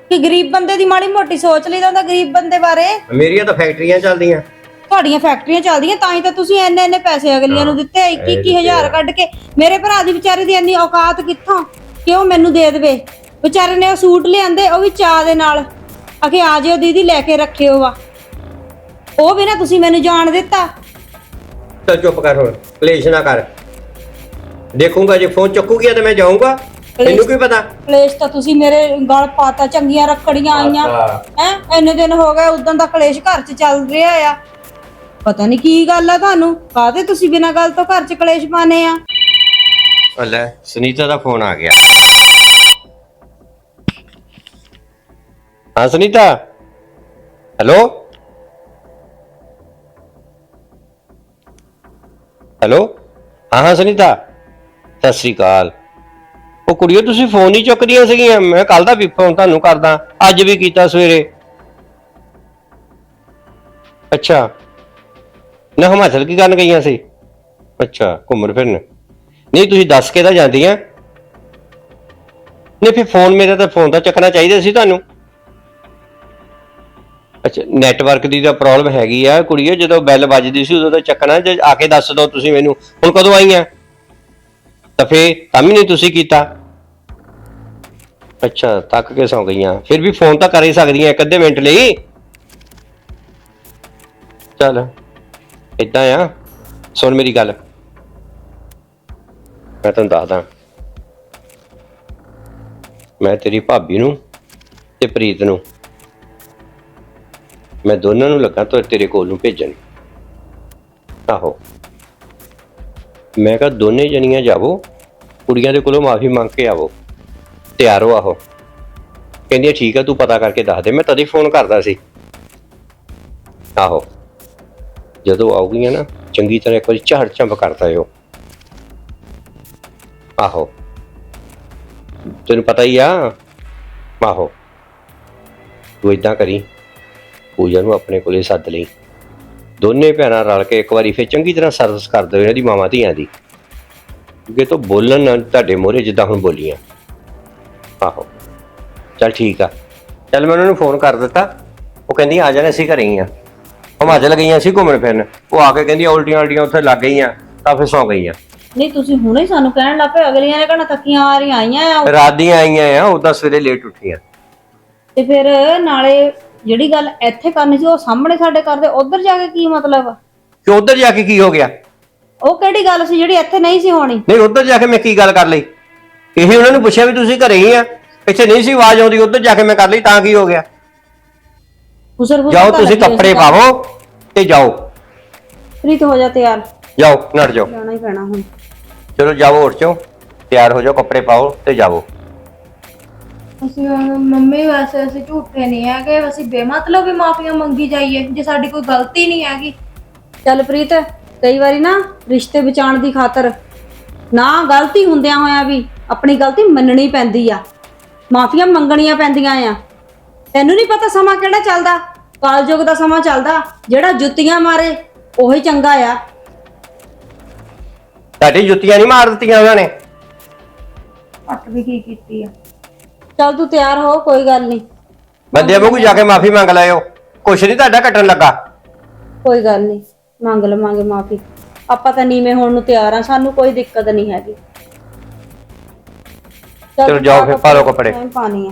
ਕਿ ਗਰੀਬ ਬੰਦੇ ਦੀ ਮਾੜੀ ਮੋਟੀ ਸੋਚ ਲਈਦਾ ਹੁੰਦਾ ਗਰੀਬ ਬੰਦੇ ਬਾਰੇ। ਮੇਰੀਆਂ ਤਾਂ ਫੈਕਟਰੀਆਂ ਚੱਲਦੀਆਂ। ਤੁਹਾਡੀਆਂ ਫੈਕਟਰੀਆਂ ਚੱਲਦੀਆਂ ਤਾਂ ਹੀ ਤਾਂ ਤੁਸੀਂ ਇੰਨੇ ਇੰਨੇ ਪੈਸੇ ਅਗਲੀਆਂ ਨੂੰ ਦਿੱਤੇ 21 21000 ਕੱਢ ਕੇ। ਮੇਰੇ ਭਰਾ ਦੀ ਵਿਚਾਰੇ ਦੀ ਇੰਨੀ ਔਕਾਤ ਕਿੱਥੋਂ? ਕਿ ਉਹ ਮੈਨੂੰ ਦੇ ਦੇਵੇ? ਵਿਚਾਰੇ ਨੇ ਉਹ ਸੂਟ ਲਿਆਂਦੇ ਉਹ ਵੀ ਚਾਹ ਦੇ ਨਾਲ। ਅਖੇ ਆ ਜਿਓ ਦੀਦੀ ਲੈ ਕੇ ਰੱਖਿਓ ਵਾ ਉਹ ਵੀ ਨਾ ਤੁਸੀਂ ਮੈਨੂੰ ਜਾਣ ਦਿੱਤਾ। ਚੱਲ ਚੁੱਪ ਕਰ ਹੁਣ ਕਲੇਸ਼ ਨਾ ਕਰ। ਦੇਖੂੰਗਾ ਜੇ ਫੋਨ ਚੱਕੂਗੀ ਤਾਂ ਮੈਂ ਜਾਊਂਗਾ। ਮੈਨੂੰ ਕੀ ਪਤਾ? ਕਲੇਸ਼ ਤਾਂ ਤੁਸੀਂ ਮੇਰੇ ਗਲ ਪਾਤਾ ਚੰਗੀਆਂ ਰੱਖੜੀਆਂ ਆਈਆਂ। ਹੈ ਇੰਨੇ ਦਿਨ ਹੋ ਗਏ ਉਦੋਂ ਦਾ ਕਲੇਸ਼ ਘਰ 'ਚ ਚੱਲ ਰਿਹਾ ਆ। ਪਤਾ ਨਹੀਂ ਕੀ ਗੱਲ ਆ ਤੁਹਾਨੂੰ। ਕਾਹਦੇ ਤੁਸੀਂ ਬਿਨਾਂ ਗੱਲ ਤੋਂ ਘਰ 'ਚ ਕਲੇਸ਼ ਪਾਣੇ ਆ? ਲੈ ਸੁਨੀਤਾ ਦਾ ਫੋਨ ਆ ਗਿਆ। ਹਾਂ ਸੁਨੀਤਾ? ਹੈਲੋ? ਹੈਲੋ? ਹਾਂ ਹਾਂ ਸੁਨੀਤਾ। ਸਤਿ ਸ੍ਰੀ ਅਕਾਲ। ਉਹ ਕੁੜੀਓ, ਤੁਸੀਂ ਫੋਨ ਨਹੀਂ ਚੁੱਕਦੀਆਂ ਸੀਗੀਆਂ। ਮੈਂ ਕੱਲ ਦਾ ਵੀ ਫੋਨ ਤੁਹਾਨੂੰ ਕਰਦਾ। ਅੱਜ ਵੀ ਕੀਤਾ ਸਵੇਰੇ। ਅੱਛਾ। ਨਾ, ਹਿਮਾਚਲ ਕੀ ਕਰਨ ਗਈਆਂ ਸੀ? ਅੱਛਾ, ਘੁੰਮਣ ਫਿਰਨ। ਨਹੀਂ, ਤੁਸੀਂ ਦੱਸ ਕੇ ਤਾਂ ਜਾਂਦੀਆਂ। ਨਹੀਂ, ਫਿਰ ਫੋਨ ਮੇਰੇ ਤਾਂ ਫੋਨ ਤਾਂ ਚੱਕਣਾ ਚਾਹੀਦਾ ਸੀ ਤੁਹਾਨੂੰ। ਅੱਛਾ ਨੈਟਵਰਕ ਦੀ ਤਾਂ ਪ੍ਰੋਬਲਮ ਹੈਗੀ ਆ ਕੁੜੀਓ, ਜਦੋਂ ਬੈਲ ਵੱਜਦੀ ਸੀ ਉਦੋਂ ਤਾਂ ਚੱਕਣਾ, ਜੇ ਆ ਕੇ ਦੱਸ ਦਿਓ ਤੁਸੀਂ ਮੈਨੂੰ, ਹੁਣ ਕਦੋਂ ਆਈਆਂ? ਤਾਂ ਫੇ ਤਾਂ ਵੀ ਨਹੀਂ ਤੁਸੀਂ ਕੀਤਾ। ਅੱਛਾ ਤੱਕ ਕੇ ਸੌ ਗਈਆਂ। ਫਿਰ ਵੀ ਫੋਨ ਤਾਂ ਕਰ ਹੀ ਸਕਦੀਆਂ, ਇੱਕ ਅੱਧੇ ਮਿੰਟ ਲਈ। ਚੱਲ ਇਦਾਂ ਆ। ਸੁਣ ਮੇਰੀ ਗੱਲ। ਮੈਂ ਤੈਨੂੰ ਦੱਸਦਾ। ਮੈਂ ਤੇਰੀ ਭਾਬੀ ਨੂੰ ਤੇ ਪ੍ਰੀਤ ਨੂੰ ਮੈਂ ਦੋਨਾਂ ਨੂੰ ਲੱਗਾ ਤੋ ਤੇਰੇ ਕੋਲ ਨੂੰ ਭੇਜਣ। ਆਹੋ। ਮੈਂ ਕਿਹਾ, ਦੋਨੇ ਜਣੀਆਂ ਜਾਵੋ, ਕੁੜੀਆਂ ਦੇ ਕੋਲੋਂ ਮਾਫੀ ਮੰਗ ਕੇ ਆਵੋ। ਤਿਆਰ ਹੋ, ਆਹੋ। ਕਹਿੰਦੀ ਠੀਕ ਆ, ਤੂੰ ਪਤਾ ਕਰਕੇ ਦੱਸ ਦੇ। ਮੈਂ ਤਦੇ ਫੋਨ ਕਰਦਾ ਸੀ। ਆਹੋ। ਜਦੋਂ ਆਉਗੀਆਂ ਨਾ, ਚੰਗੀ ਤਰ੍ਹਾਂ ਇੱਕ ਵਾਰੀ ਝਾੜ ਝੰਪ ਕਰਦਾ ਓ ਆਹੋ। ਤੈਨੂੰ ਪਤਾ ਹੀ ਆ। ਆਹੋ। ਤੂੰ ਇਦਾਂ ਕਰੀ। ਪੂਜਾ ਨੂੰ ਆਪਣੇ ਕੋਲੇ ਸੱਦ ਲਈ। ਦੋਨੇ ਭੈਣਾਂ ਰਲ ਕੇ ਇੱਕ ਵਾਰੀ ਫੇਰ ਚੰਗੀ ਤਰ੍ਹਾਂ ਸਰਵਿਸ ਕਰ ਦਿਓ ਇਹਨਾਂ ਦੀ ਮਾਵਾਂ ਧੀਆਂ ਦੀ। ਕਿਉਂਕਿ ਤੋ ਬੋਲਣ ਨਾ ਤੁਹਾਡੇ ਮੋਹਰੇ ਜਿੱਦਾਂ ਹੁਣ ਬੋਲੀਆਂ। ਆਹੋ। ਚਲ ਠੀਕ ਆ। ਚਲ ਮੈਂ ਉਹਨਾਂ ਨੂੰ ਫੋਨ ਕਰ ਦਿੱਤਾ। ਉਹ ਕਹਿੰਦੀ ਆ ਜਾਣਾ ਅਸੀਂ ਘਰੇ ਹੀ ਆ। ਹਿਮਾਚਲ ਗਈਆਂ ਸੀ ਘੁੰਮਣ ਫਿਰਨ। ਉਹ ਆ ਕੇ ਕਹਿੰਦੀ ਉਲਟੀਆਂ ਉਲਟੀਆਂ ਉੱਥੇ ਲੱਗ ਗਈਆਂ ਤਾਂ ਫਿਰ ਸੌ ਗਈਆਂ। ਨਹੀਂ ਤੁਸੀਂ ਹੁਣੇ ਹੀ ਸਾਨੂੰ ਕਹਿਣ ਲੱਗ ਪਏ ਅਗਲੀਆਂ ਨੇ ਕਹਣਾ ਤੱਕੀਆਂ ਆ ਰਹੀਆਂ ਆਈਆਂ ਆ। ਰਾਤ ਦੀਆਂ ਆਈਆਂ ਆ ਉਦਾਂ ਸਵੇਰੇ ਲੇਟ ਉੱਠੀਆਂ। ਤੇ ਫਿਰ ਨਾਲੇ ਜਿਹੜੀ ਗੱਲ ਇੱਥੇ ਕਰਨੀ ਸੀ ਉਹ ਸਾਹਮਣੇ ਸਾਡੇ ਕਰਦੇ ਉਧਰ ਜਾ ਕੇ ਕੀ ਮਤਲਬ? ਕਿ ਉਧਰ ਜਾ ਕੇ ਕੀ ਹੋ ਗਿਆ? ਉਹ ਕਿਹੜੀ ਗੱਲ ਸੀ ਜਿਹੜੀ ਇੱਥੇ ਨਹੀਂ ਸੀ ਹੋਣੀ? ਨਹੀਂ ਉਧਰ ਜਾ ਕੇ ਮੈਂ ਕੀ ਗੱਲ ਕਰ ਲਈ? ਇਹੀ ਉਹਨਾਂ ਨੂੰ ਪੁੱਛਿਆ ਵੀ ਤੁਸੀਂ ਘਰੇ ਹੀ ਆ। ਇੱਥੇ ਨਹੀਂ ਸੀ ਆਵਾਜ਼ ਆਉਂਦੀ ਉਧਰ ਜਾ ਕੇ ਮੈਂ ਕਰ ਲਈ ਤਾਂ ਕੀ ਹੋ ਗਿਆ? ਹੁਸਰ ਹੁਸਰ ਜਾਓ ਤੁਸੀਂ ਲੱਗੀ ਹੋਈ ਕੱਪੜੇ ਸੀ। ਪਾਵੋ ਤੇ ਜਾਓ। ਪ੍ਰੀਤ ਹੋ ਜਾ ਤਿਆਰ। ਜਾਓ ਨੜ ਜਾਓ। ਜਾਣਾ ਹੀ ਪੈਣਾ ਹੁਣ। ਚਲੋ ਜਾਓ ਉੱਠ ਜਾਓ ਤਿਆਰ ਹੋ ਜਾਓ ਕੱਪੜੇ ਪਾਓ ਤੇ ਜਾਓ ਅਸੀਂ ਹੁਣ ਮੰਮੀ ਵੈਸੇ ਅਸੀਂ ਝੂਠੇ ਨਹੀਂ ਹੈਗੇ ਅਸੀਂ ਬੇਮਤਲਬ ਹੀ ਮਾਫੀਆਂ ਮੰਗੀ ਜਾਈਏ ਜੇ ਸਾਡੀ ਕੋਈ ਗਲਤੀ ਨਹੀਂ ਹੈਗੀ। ਚੱਲ ਪ੍ਰੀਤ ਕਈ ਵਾਰੀ ਨਾ ਰਿਸ਼ਤੇ ਬਚਾਉਣ ਦੀ ਖਾਤਰ ਨਾ ਗਲਤੀ ਹੁੰਦਿਆਂ ਹੋਇਆਂ ਵੀ ਆਪਣੀ ਗਲਤੀ ਮੰਨਣੀ ਪੈਂਦੀ ਆ। ਮਾਫੀਆਂ ਮੰਗਣੀਆਂ ਪੈਂਦੀਆਂ ਆ। ਤੈਨੂੰ ਨਹੀਂ ਪਤਾ ਸਮਾਂ ਕਿਹੜਾ ਚੱਲਦਾ? ਕਾਲਯੁਗ ਦਾ ਸਮਾਂ ਚੱਲਦਾ ਜਿਹੜਾ ਜੁੱਤੀਆਂ ਮਾਰੇ ਉਹੀ ਚੰਗਾ ਆ। ਤੁਹਾਡੀ ਜੁੱਤੀਆਂ ਨਹੀਂ ਮਾਰ ਦਿੱਤੀਆਂ ਉਹਨਾਂ ਨੇ? ਅੱਟ ਵੀ ਕੀ ਕੀਤੀ ਆ? ਚੱਲ ਤੂੰ ਤਿਆਰ ਹੋ ਕੋਈ ਗੱਲ ਨਹੀਂ। ਬੰਦੇ ਵਾਂਗੂ ਜਾ ਕੇ ਮਾਫੀ ਮੰਗ ਲਿਓ। ਕੁਛ ਨਹੀਂ ਤੁਹਾਡਾ ਕੱਟਣ ਲੱਗਾ। ਕੋਈ ਗੱਲ ਨਹੀਂ ਮੰਗ ਲਵਾਂਗੇ ਮਾਫੀ। ਆਪਾਂ ਤਾਂ ਨੀਵੇਂ ਹੋਣ ਨੂੰ ਤਿਆਰ ਆ ਸਾਨੂੰ ਕੋਈ ਦਿੱਕਤ ਨਹੀਂ ਹੈਗੀ। ਚੱਲ ਚਲੋ ਜਾਓ ਫਿਰ, ਪਾ ਲਓ ਕੱਪੜੇ। ਮੈਂ ਪਾਣੀ ਆ।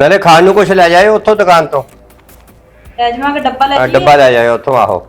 ਨਾਲੇ ਖਾਣ ਨੂੰ ਕੁਛ ਲੈ ਜਾਇਓ ਉੱਥੋਂ ਦੁਕਾਨ ਤੋਂ। ਲੈ ਜਾਵਾਂਗੇ ਡੱਬਾ ਲੈ ਆਹ ਜਾਈਏ ਡੱਬਾ ਲੈ ਜਾਇਓ ਉੱਥੋਂ ਆਹੋ।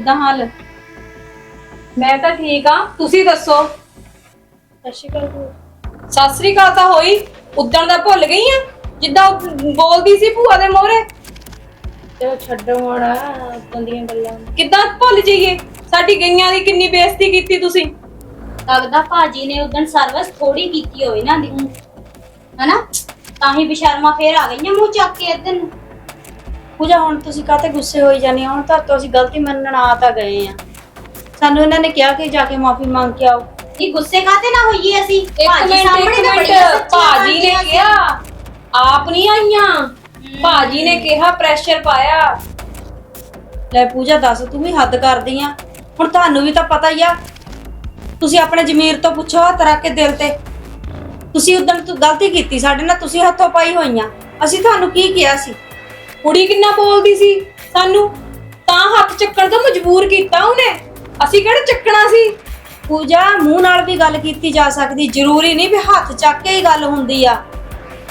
ਕਿੱਦਾਂ ਹਾਲ? ਮੈਂ ਤਾਂ ਠੀਕ ਆ ਤੁਸੀਂ ਦੱਸੋ? ਸਤਿ ਸ਼੍ਰੀ ਅਕਾਲ ਤਾਂ ਹੋਈ। ਉਦਣ ਦਾ ਭੁੱਲ ਗਈ ਆ। ਜਿੱਦਾਂ ਉਹ ਬੋਲਦੀ ਸੀ ਭੂਆ ਦੇ ਮੋਹਰੇ। ਚਲੋ ਛੱਡੋ ਹੁਣ ਉਦੋਂ ਦੀਆਂ ਗੱਲਾਂ। ਕਿੱਦਾਂ ਭੁੱਲ ਜਾਈਏ? ਸਾਡੀ ਗਈਆਂ ਦੀ ਕਿੰਨੀ ਬੇਇੱਜ਼ਤੀ ਕੀਤੀ ਤੁਸੀਂ? ਲੱਗਦਾ ਭਾਜੀ ਨੇ ਉਦੋਂ ਸਰਵਿਸ ਥੋੜੀ ਕੀਤੀ ਹੋਈ ਨਾ ਦੀ। ਹਨਾ? ਤਾਂ ਹੀ ਬਿਸ਼ਰਮਾ ਫੇਰ ਆ ਗਈਆਂ ਮੂੰਹ ਚੱਕ ਕੇ ਇੱਧਰ ਨੂੰ। ਪੂਜਾ ਹੁਣ ਤੁਸੀਂ ਕਾਹਤੇ ਗੁੱਸੇ ਹੋਈ ਜਾਂਦੇ ਹੋ? ਹੁਣ ਤਾਂ ਤੋਂ ਅਸੀਂ ਗਲਤੀ ਮੰਨਣ ਆ ਤਾਂ ਗਏ ਆ ਸਾਨੂੰ ਇਹਨਾਂ ਨੇ ਕਿਹਾ ਕਿ ਜਾ ਕੇ ਮਾਫੀ ਮੰਗ ਕੇ ਆਓ। ਇਹ ਗੁੱਸੇ ਕਾਤੇ ਨਾ ਹੋਈਏ ਅਸੀਂ? ਇੱਕ ਭਾਜੀ ਮਿੰਟ ਸਾਹਮਣੇ ਇੱਕ ਤਾਂ ਮਿੰਟ। ਬੜੀਆਂ ਸੱਚੀਆਂ ਭਾਜੀ ਨੇ ਸੀ। ਕਿਹਾ ਆਪ ਨਹੀਂ ਆਈਆਂ। ਭਾਜੀ ਨੇ ਕਿਹਾ ਪ੍ਰੈਸ਼ਰ ਪਾਇਆ। ਲੈ ਪੂਜਾ ਦੱਸ ਤੂੰ ਵੀ ਹੱਦ ਕਰਦੀ ਆ। ਹੁਣ ਤੁਹਾਨੂੰ ਵੀ ਤਾਂ ਪਤਾ ਹੀ ਆ। ਤੁਸੀਂ ਆਪਣੇ ਜ਼ਮੀਰ ਤੋਂ ਪੁੱਛੋ ਹੱਥ ਰੱਖ ਕੇ ਦਿਲ ਤੇ। ਤੁਸੀਂ ਉਦੋਂ ਤੂੰ ਗਲਤੀ ਕੀਤੀ ਸਾਡੇ ਨਾਲ ਤੁਸੀਂ ਹੱਥੋਂ ਪਾਈ ਹੋਈਆਂ। ਅਸੀਂ ਤੁਹਾਨੂੰ ਕੀ ਕਿਹਾ ਸੀ? ਕੁੜੀ ਕਿੰਨਾ ਬੋਲਦੀ ਸੀ? ਸਾਨੂੰ ਤਾਂ ਹੱਥ ਚੱਕਣ ਤੋਂ ਮਜਬੂਰ ਕੀਤਾ ਉਹਨੇ। ਅਸੀਂ ਕਿਹੜਾ ਚੱਕਣਾ ਸੀ? ਪੂਜਾ, ਮੂੰਹ ਨਾਲ ਵੀ ਗੱਲ ਕੀਤੀ ਜਾ ਸਕਦੀ, ਜ਼ਰੂਰੀ ਨਹੀਂ ਵੀ ਹੱਥ ਚੱਕ ਕੇ ਹੀ ਗੱਲ ਹੁੰਦੀ ਆ।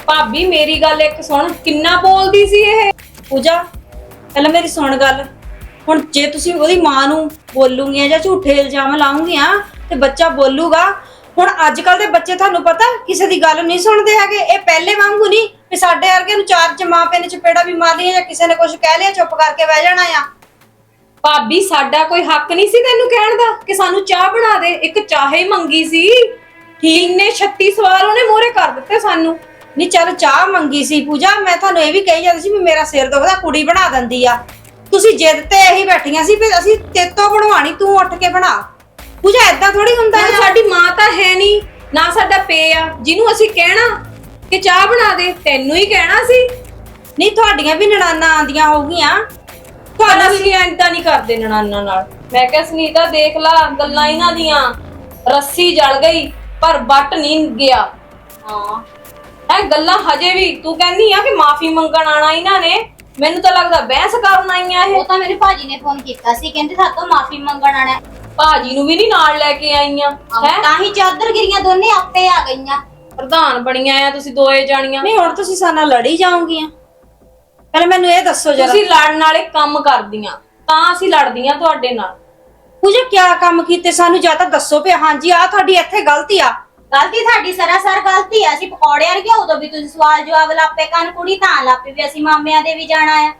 ਭਾਬੀ, ਮੇਰੀ ਗੱਲ ਇੱਕ ਸੁਣ, ਕਿੰਨਾ ਬੋਲਦੀ ਸੀ ਇਹ? ਪੂਜਾ, ਪਹਿਲਾਂ ਮੇਰੀ ਸੁਣ ਗੱਲ। ਹੁਣ ਜੇ ਤੁਸੀਂ ਉਹਦੀ ਮਾਂ ਨੂੰ ਬੋਲੂਗੀਆਂ ਜਾਂ ਝੂਠੇ ਇਲਜ਼ਾਮ ਲਾਉਂਗੀਆਂ, ਤੇ ਬੱਚਾ ਬੋਲੂਗਾ। ਹੁਣ ਅੱਜ ਕੱਲ ਦੇ ਬੱਚੇ ਤੁਹਾਨੂੰ ਪਤਾ, ਕਿਸੇ ਦੀ ਗੱਲ ਨਹੀਂ ਸੁਣਦੇ ਹੈਗੇ। ਇਹ ਪਹਿਲੇ ਵਾਂਗੂ ਨਹੀਂ ਵੀ ਸਾਡੇ ਵਰਗੇ ਨੂੰ ਚਾਰ ਜਮਾਪੇ ਨੇ ਚਪੇੜਾ ਵੀ ਮਾਰ ਲਿਆ ਜਾਂ ਕਿਸੇ ਨੇ ਕੁਝ ਕਹਿ ਲਿਆ ਚੁੱਪ ਕਰਕੇ ਬਹਿ ਜਾਣਾ ਆ। ਭਾਬੀ ਸਾਡਾ ਕੋਈ ਹੱਕ ਨਹੀਂ ਸੀ ਤੈਨੂੰ ਕਹਿਣ ਦਾ ਕਿ ਸਾਨੂੰ ਚਾਹ ਬਣਾ ਦੇ। ਇੱਕ ਚਾਹੇ ਮੰਗੀ ਸੀ। ਇੰਨੇ 36 ਸਵਾਲ ਉਹਨੇ ਮੋਰੇ ਕਰ ਦਿੱਤੇ ਸਾਨੂੰ। ਨਹੀਂ ਚੱਲ ਚਾਹ ਮੰਗੀ ਸੀ ਪੂਜਾ ਮੈਂ ਤੁਹਾਨੂੰ ਇਹ ਵੀ ਕਹੀ ਜਾਂਦੀ ਸੀ ਵੀ ਮੇਰਾ ਸਿਰ ਦੁਖਦਾ ਕੁੜੀ ਬਣਾ ਦਿੰਦੀ ਆ। ਤੁਸੀਂ ਜਿੱਦ ਤੇ ਇਹੀ ਬੈਠੀਆਂ ਸੀ ਵੀ ਅਸੀਂ ਤੇਤੋਂ ਬਣਵਾਣੀ ਤੂੰ ਉੱਠ ਕੇ ਬਣਾ। ਪੂਜਾ ਏਦਾਂ ਥੋੜੀ ਹੁੰਦਾ ਸਾਡੀ ਮਾਂ ਤਾਂ ਹੈ ਨਹੀਂ ਨਾ ਸਾਡਾ ਪੇ ਆ ਜਿਹਨੂੰ ਅਸੀਂ ਕਹਿਣਾ ਕਿ ਚਾਹ ਬਣਾ ਦੇ ਤੈਨੂੰ ਹੀ ਕਹਿਣਾ ਸੀ। ਨਹੀਂ ਤੁਹਾਡੀਆਂ ਵੀ ਨਣਾਨਾਂ ਆਂਦੀਆਂ ਹੋਗੀਆਂ ਤੁਹਾਡਾ ਵੀ ਐਂਦਾ ਨਹੀਂ ਕਰਦੇ ਨਨਾਨਾ ਨਾਲ। ਮੈਂ ਕਿਹਾ ਸੁਨੀਤਾ ਦੇਖ ਲਾ ਗੱਲਾਂ ਇਹਨਾਂ ਦੀਆਂ। ਰੱਸੀ ਜਲ ਗਈ ਪਰ ਬੱਟ ਨਹੀਂ ਗਿਆ। ਹਾਂ। ਇਹ ਗੱਲਾਂ ਹਜੇ ਵੀ ਤੂੰ ਕਹਿੰਦੀ ਆ ਕਿ ਮਾਫੀ ਮੰਗਣ ਆਣਾ ਇਹਨਾਂ ਨੇ। ਮੈਨੂੰ ਤਾਂ ਲੱਗਦਾ ਬਹਿਸ ਕਰਨ ਆਈਆਂ ਇਹ। ਉਹ ਤਾਂ ਮੇਰੇ ਭਾਜੀ ਨੇ ਫੋਨ ਕੀਤਾ ਸੀ ਕਹਿੰਦੇ ਸਾਤੋਂ ਮਾਫੀ ਮੰਗਣ ਆਣਾ। ਭਾਜੀ ਨੂੰ ਵੀ ਨਹੀਂ ਨਾਲ ਲੈ ਕੇ ਆਈਆਂ। ਹੈ? ਤਾਂ ਹੀ ਚਾਦਰ ਗਿਰੀਆਂ ਦੋਨੇ ਆਪੇ ਆ ਗਈਆਂ। ਪ੍ਰਧਾਨ ਬਣੀਆਂ ਆ ਤੁਸੀਂ ਦੋਏ ਜਾਣੀਆਂ। ਨਹੀਂ ਹੁਣ ਤੁਸੀਂ ਸਾਡੇ ਨਾਲ ਲੜੀ ਜਾਓਗੀਆਂ। ਪਹਿਲਾਂ ਮੈਨੂੰ ਇਹ ਦੱਸੋ ਜਰਾ। ਤੁਸੀਂ ਲੜਨ ਵਾਲੇ ਕੰਮ ਕਰਦੀਆਂ ਤਾਂ ਅਸੀਂ ਲੜਦੀਆਂ ਤੁਹਾਡੇ ਨਾਲ। ਪੂਜਾ ਕਿਆ ਕੰਮ ਕੀਤੇ? ਸਾਨੂੰ ਜਾਂ ਤਾਂ ਦੱਸੋ ਪਿਆ। ਹਾਂਜੀ ਆ ਤੁਹਾਡੀ ਇੱਥੇ ਗਲਤੀ ਆ। ਗਲਤੀ ਸਾਡੀ ਸਰਾਸਰ ਗਲਤੀ ਆ। ਅਸੀਂ ਪਕੌੜਿਆਂ ਰਗੇ ਉਦੋਂ ਵੀ ਤੁਸੀਂ ਸਵਾਲ ਜਵਾਬ ਲਾਪੇ ਕੰਨ ਕੁੜੀ ਤਾਂ ਲਾਪੇ ਵੀ ਅਸੀਂ ਮਾਮਿਆਂ ਦੇ ਵੀ ਜਾਣਾ ਆ।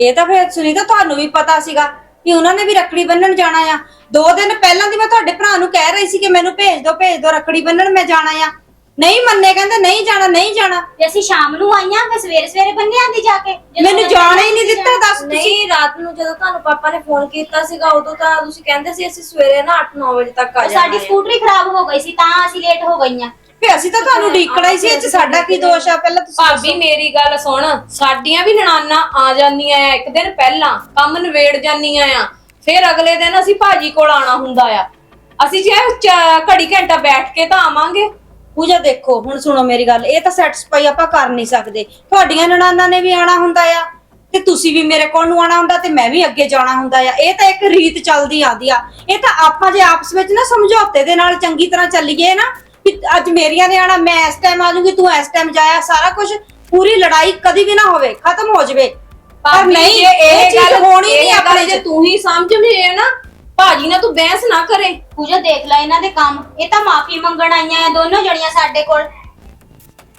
ਇਹ ਤਾਂ ਫਿਰ ਸੁਨੀਤਾ ਤੁਹਾਨੂੰ ਵੀ ਪਤਾ ਸੀਗਾ ਕਿ ਉਹਨਾਂ ਨੇ ਵੀ ਰੱਖੜੀ ਬੰਨਣ ਜਾਣਾ ਆ। ਦੋ ਦਿਨ ਪਹਿਲਾਂ ਦੀ ਮੈਂ ਤੁਹਾਡੇ ਭਰਾ ਨੂੰ ਕਹਿ ਰਹੀ ਸੀ ਕਿ ਮੈਨੂੰ ਭੇਜ ਦਿਓ ਭੇਜ ਦਿਓ ਰੱਖੜੀ ਬੰਨਣ ਮੈਂ ਜਾਣਾ ਆ। ਨਹੀਂ ਮੰਨੇ ਕਹਿੰਦੇ ਨਹੀਂ ਜਾਣਾ ਨਹੀਂ ਜਾਣਾ। ਤੇ ਅਸੀਂ ਸ਼ਾਮ ਨੂੰ ਆਈਆਂ ਫਿਰ ਸਵੇਰੇ ਸਵੇਰੇ ਬੰਨੇ ਆਂਦੀ ਜਾ ਕੇ। ਜਦੋਂ ਮੈਨੂੰ ਜਾਣਾ ਹੀ ਨਹੀਂ ਦਿੱਤਾ ਦੱਸ ਤੁਸੀਂ। ਨਹੀਂ ਰਾਤ ਨੂੰ ਜਦੋਂ ਤੁਹਾਨੂੰ ਪਾਪਾ ਨੇ ਫੋਨ ਕੀਤਾ ਸੀਗਾ ਉਦੋਂ ਤਾਂ ਤੁਸੀਂ ਕਹਿੰਦੇ ਸੀ ਅਸੀਂ ਸਵੇਰੇ ਨਾ 8-9 ਵਜੇ ਤੱਕ ਆ ਜਾਣਾ। ਜਾਣਾ ਸਾਡੀ ਸਕੂਟਰੀ ਖਰਾਬ ਹੋ ਗਈ ਸੀ ਤਾਂ ਅਸੀਂ ਲੇਟ ਹੋ ਗਈਆਂ। ਫੇ ਅਸੀਂ ਤਾਂ ਤੁਹਾਨੂੰ ਡੀਕਣਾ ਹੀ ਸੀ ਇਹ 'ਚ ਸਾਡਾ ਕੀ ਦੋਸ਼ ਆ? ਪਹਿਲਾਂ ਤੁਸੀਂ ਭਾਬੀ ਮੇਰੀ ਗੱਲ ਸੁਣ ਸਾਡੀਆਂ ਵੀ ਨਣਾਨਾਂ ਆ ਜਾਂਦੀਆਂ ਆ ਇੱਕ ਦਿਨ ਪਹਿਲਾਂ ਕੰਮ ਨਵੇੜ ਜਾਂਦੀਆਂ ਆ ਫਿਰ ਅਗਲੇ ਦਿਨ ਅਸੀਂ ਭਾਜੀ ਕੋਲ ਆਣਾ ਹੁੰਦਾ ਆ। ਅਸੀਂ ਜੇ ਚ- ਘੜੀ ਘੰਟਾ ਬੈਠ ਕੇ ਤਾਂ ਆਵਾਂਗੇ। ਪੂਜਾ ਦੇਖੋ ਹੁਣ ਸੁਣੋ ਮੇਰੀ ਗੱਲ ਇਹ ਤਾਂ ਸੈਟੀਸਫਾਈ ਆਪਾਂ ਕਰ ਨਹੀਂ ਸਕਦੇ। ਤੁਹਾਡੀਆਂ ਨਣਾਨਾਂ ਨੇ ਵੀ ਆਣਾ ਹੁੰਦਾ ਆ ਤੇ ਤੁਸੀਂ ਵੀ ਮੇਰੇ ਕੋਲ ਨੂੰ ਆਣਾ ਹੁੰਦਾ ਤੇ ਮੈਂ ਵੀ ਅੱਗੇ ਜਾਣਾ ਹੁੰਦਾ ਆ। ਇਹ ਤਾਂ ਇੱਕ ਰੀਤ ਚੱਲਦੀ ਆਂਦੀ ਆ। ਇਹ ਤਾਂ ਆਪਾਂ ਜੇ ਆਪਸ ਵਿੱਚ ਨਾ ਸਮਝੌਤੇ ਦੇ ਨਾਲ ਚੰਗੀ ਤਰ੍ਹਾਂ ਚੱਲੀਏ ਨਾ ਵੀ ਅੱਜ ਮੇਰੀਆਂ ਨੇ ਆਣਾ ਮੈਂ ਇਸ ਟਾਈਮ ਆ ਜਾਊਂਗੀ ਤੂੰ ਇਸ ਟਾਈਮ ਜਾਇਆ ਸਾਰਾ ਕੁਝ ਪੂਰੀ ਲੜਾਈ ਕਦੀ ਵੀ ਨਾ ਹੋਵੇ ਖਤਮ ਹੋ ਜਾਵੇ। ਪਰ ਨਹੀਂ ਇਹ ਗੱਲ- ਹੋਣੀ ਨਹੀਂ ਆਪਣੇ ਜੇ ਤੂੰ ਹੀ ਸਮਝ ਮੇਰੇ ਨਾ ਭਾਜੀ ਨਾਲ ਤੂੰ ਬਹਿਸ ਨਾ ਕਰੇ। ਪੂਜਾ ਦੇਖ ਲੈ ਇਹਨਾਂ ਦੇ ਕੰਮ। ਇਹ ਤਾਂ ਮਾਫੀ ਮੰਗਣ ਆਈਆਂ ਆ ਦੋਨੋਂ ਜਣੀਆਂ ਸਾਡੇ ਕੋਲ।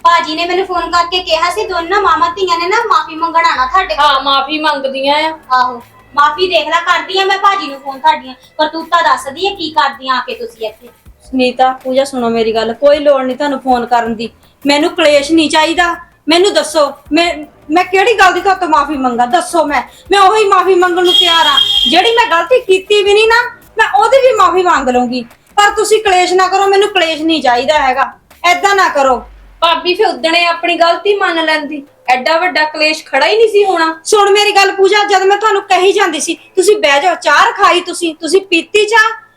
ਭਾਜੀ ਨੇ ਮੈਨੂੰ ਫੋਨ ਕਰਕੇ ਕਿਹਾ ਸੀ ਦੋਨੋਂ ਮਾਮਾ ਧੀਆਂ ਨੇ ਨਾ ਮਾਫੀ ਮੰਗਣ ਆਣਾ ਤੁਹਾਡੇ ਕੋਲ। ਹਾਂ ਮਾਫੀ ਮੰਗਦੀਆਂ ਆ। ਆਹੋ ਮਾਫੀ ਦੇਖ ਲੈ ਕਰਦੀ ਆ ਮੈਂ ਭਾਜੀ ਨੂੰ ਫੋਨ ਤੁਹਾਡੀਆਂ। ਕਰਤੂਤਾਂ ਦੱਸਦੀ ਆ ਕੀ ਕਰਦੀਆਂ ਆ ਕੇ ਤੁਸੀਂ ਇੱਥੇ। ਸੁਨੀਤਾ ਪੂਜਾ ਸੁਣੋ ਮੇਰੀ ਗੱਲ ਕੋਈ ਲੋੜ ਨਹੀਂ ਤੁਹਾਨੂੰ ਫੋਨ ਕਰਨ ਦੀ। ਮੈਨੂੰ ਕਲੇਸ਼ ਨਹੀਂ ਚਾਹੀਦਾ। ਮੈਨੂੰ ਦੱਸੋ ਮੈਂ ਮੈਂ ਕਿਹੜੀ ਗੱਲ ਦੀ ਤੁਹਾਤੋਂ ਮਾਫੀ ਮੰਗਾ? ਦੱਸੋ ਮੈਂ। ਮੈਂ ਉਹੀ ਮਾਫੀ ਮੰਗਣ ਨੂੰ ਤਿਆਰ ਆ ਜਿਹੜੀ ਮੈਂ ਗਲਤੀ ਕੀਤੀ ਵੀ ਨਹੀਂ ਨਾ ਮੈਂ ਉਹਦੀ ਵੀ ਮਾਫੀ ਮੰਗ ਲਵਾਂਗੀ ਪਰ ਤੁਸੀਂ ਕਲੇਸ਼ ਨਾ ਕਰੋ ਮੈਨੂੰ ਕਲੇਸ਼ ਨਹੀਂ ਚਾਹੀਦਾ ਹੈਗਾ। ਐਦਾਂ ਨਾ ਕਰੋ। ਭਾਬੀ ਫਿਰ ਉਦਣੇ ਆਪਣੀ ਗਲਤੀ ਮੰਨ ਲੈਂਦੀ। ਐਡਾ ਵੱਡਾ ਕਲੇਸ਼ ਖੜਾ ਹੀ ਨਹੀਂ ਸੀ ਹੋਣਾ। ਸੁਣ ਮੇਰੀ ਗੱਲ ਪੂਜਾ ਜਦ ਮੈਂ ਤੁਹਾਨੂੰ ਕਹੀ ਜਾਂਦੀ ਸੀ ਤੁਸੀਂ ਬਹਿ ਜਾਓ ਚਾਹ ਰਖਾਈ ਤੁਸੀਂ ਤੁਸੀਂ ਪੀਤੀ ਚਾਹ?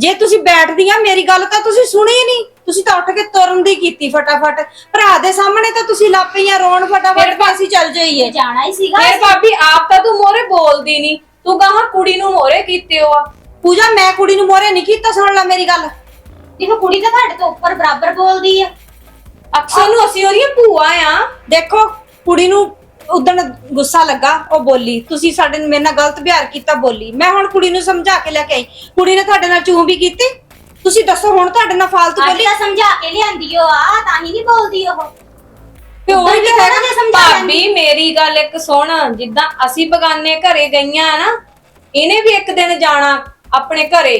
ਜੇ ਤੁਸੀਂ ਬੈਠਦੀਆਂ ਮੇਰੀ ਗੱਲ ਤਾਂ ਤੁਸੀਂ ਸੁਣੀ ਨਹੀਂ ਤੁਸੀਂ ਤਾਂ ਉੱਠ ਕੇ ਤੁਰਨ ਦੀ ਕੀਤੀ ਫਟਾਫਟ। ਭਰਾ ਦੇ ਸਾਹਮਣੇ ਤਾਂ ਤੁਸੀਂ ਲੱਪੀਆਂ ਰੋਣ ਫਟਾਫਟ ਅਸੀਂ ਚੱਲ ਜਾਈਏ। ਜਾਣਾ ਹੀ ਸੀਗਾ। ਫਿਰ ਭਾਬੀ ਆਪ ਤਾਂ ਤੂੰ ਮੋਰੇ ਬੋਲਦੀ ਨਹੀਂ ਤੂੰ ਕਹਾ ਕੁੜੀ ਨੂੰ ਮੋਰੇ ਕੀਤੇ ਹੋ ਆ। ਪੂਜਾ ਮੈਂ ਕੁੜੀ ਨੂੰ ਮੋਰੇ ਨਹੀਂ ਕੀਤਾ ਸੁਣ ਲੈ ਮੇਰੀ ਗੱਲ। ਦੇਖੋ ਕੁੜੀ ਤਾਂ ਤੁਹਾਡੇ ਤੋਂ ਉੱਪਰ ਬਰਾਬਰ ਬੋਲਦੀ ਆ। ਅਕਸਰ ਨੂੰ ਅਸੀਂ ਉਹਦੀਆਂ ਭੂਆ ਆ। ਦੇਖੋ ਕੁੜੀ ਨੂੰ ਉਦਣ ਗੁੱਸਾ ਲੱਗਾ ਉਹ ਬੋਲੀ ਤੁਸੀਂ ਸਾਡੇ ਨਾਲ ਮੇਰੇ ਨਾਲ ਗਲਤ ਵਿਹਾਰ ਕੀਤਾ ਬੋਲੀ। ਮੈਂ ਹੁਣ ਕੁੜੀ ਨੂੰ ਸਮਝਾ ਕੇ ਲੈ ਕੇ ਆਈ। ਕੁੜੀ ਨੇ ਤੁਹਾਡੇ ਨਾਲ ਚੂੰ ਵੀ ਕੀਤੀ? ਤੁਸੀਂ ਦੱਸੋ ਹੁਣ ਤੁਹਾਡੇ ਨਾਲ ਫਾਲਤੂ ਬੋਲੀ ਤਾਂ ਸਮਝਾ ਕੇ ਲਿਆਂਦੀ ਓ ਆ ਤਾਂ ਹੀ ਨਹੀਂ ਬੋਲਦੀ ਉਹ। ਤੇ ਉਹ ਹੈਗਾ ਭਾਬੀ ਮੇਰੀ ਗੱਲ ਇੱਕ ਸੁਣ ਜਿੱਦਾਂ ਅਸੀਂ ਬਗਾਨੇ ਘਰੇ ਗਈਆਂ ਨਾ ਇਹਨੇ ਵੀ ਇੱਕ ਦਿਨ ਜਾਣਾ ਆਪਣੇ ਘਰੇ।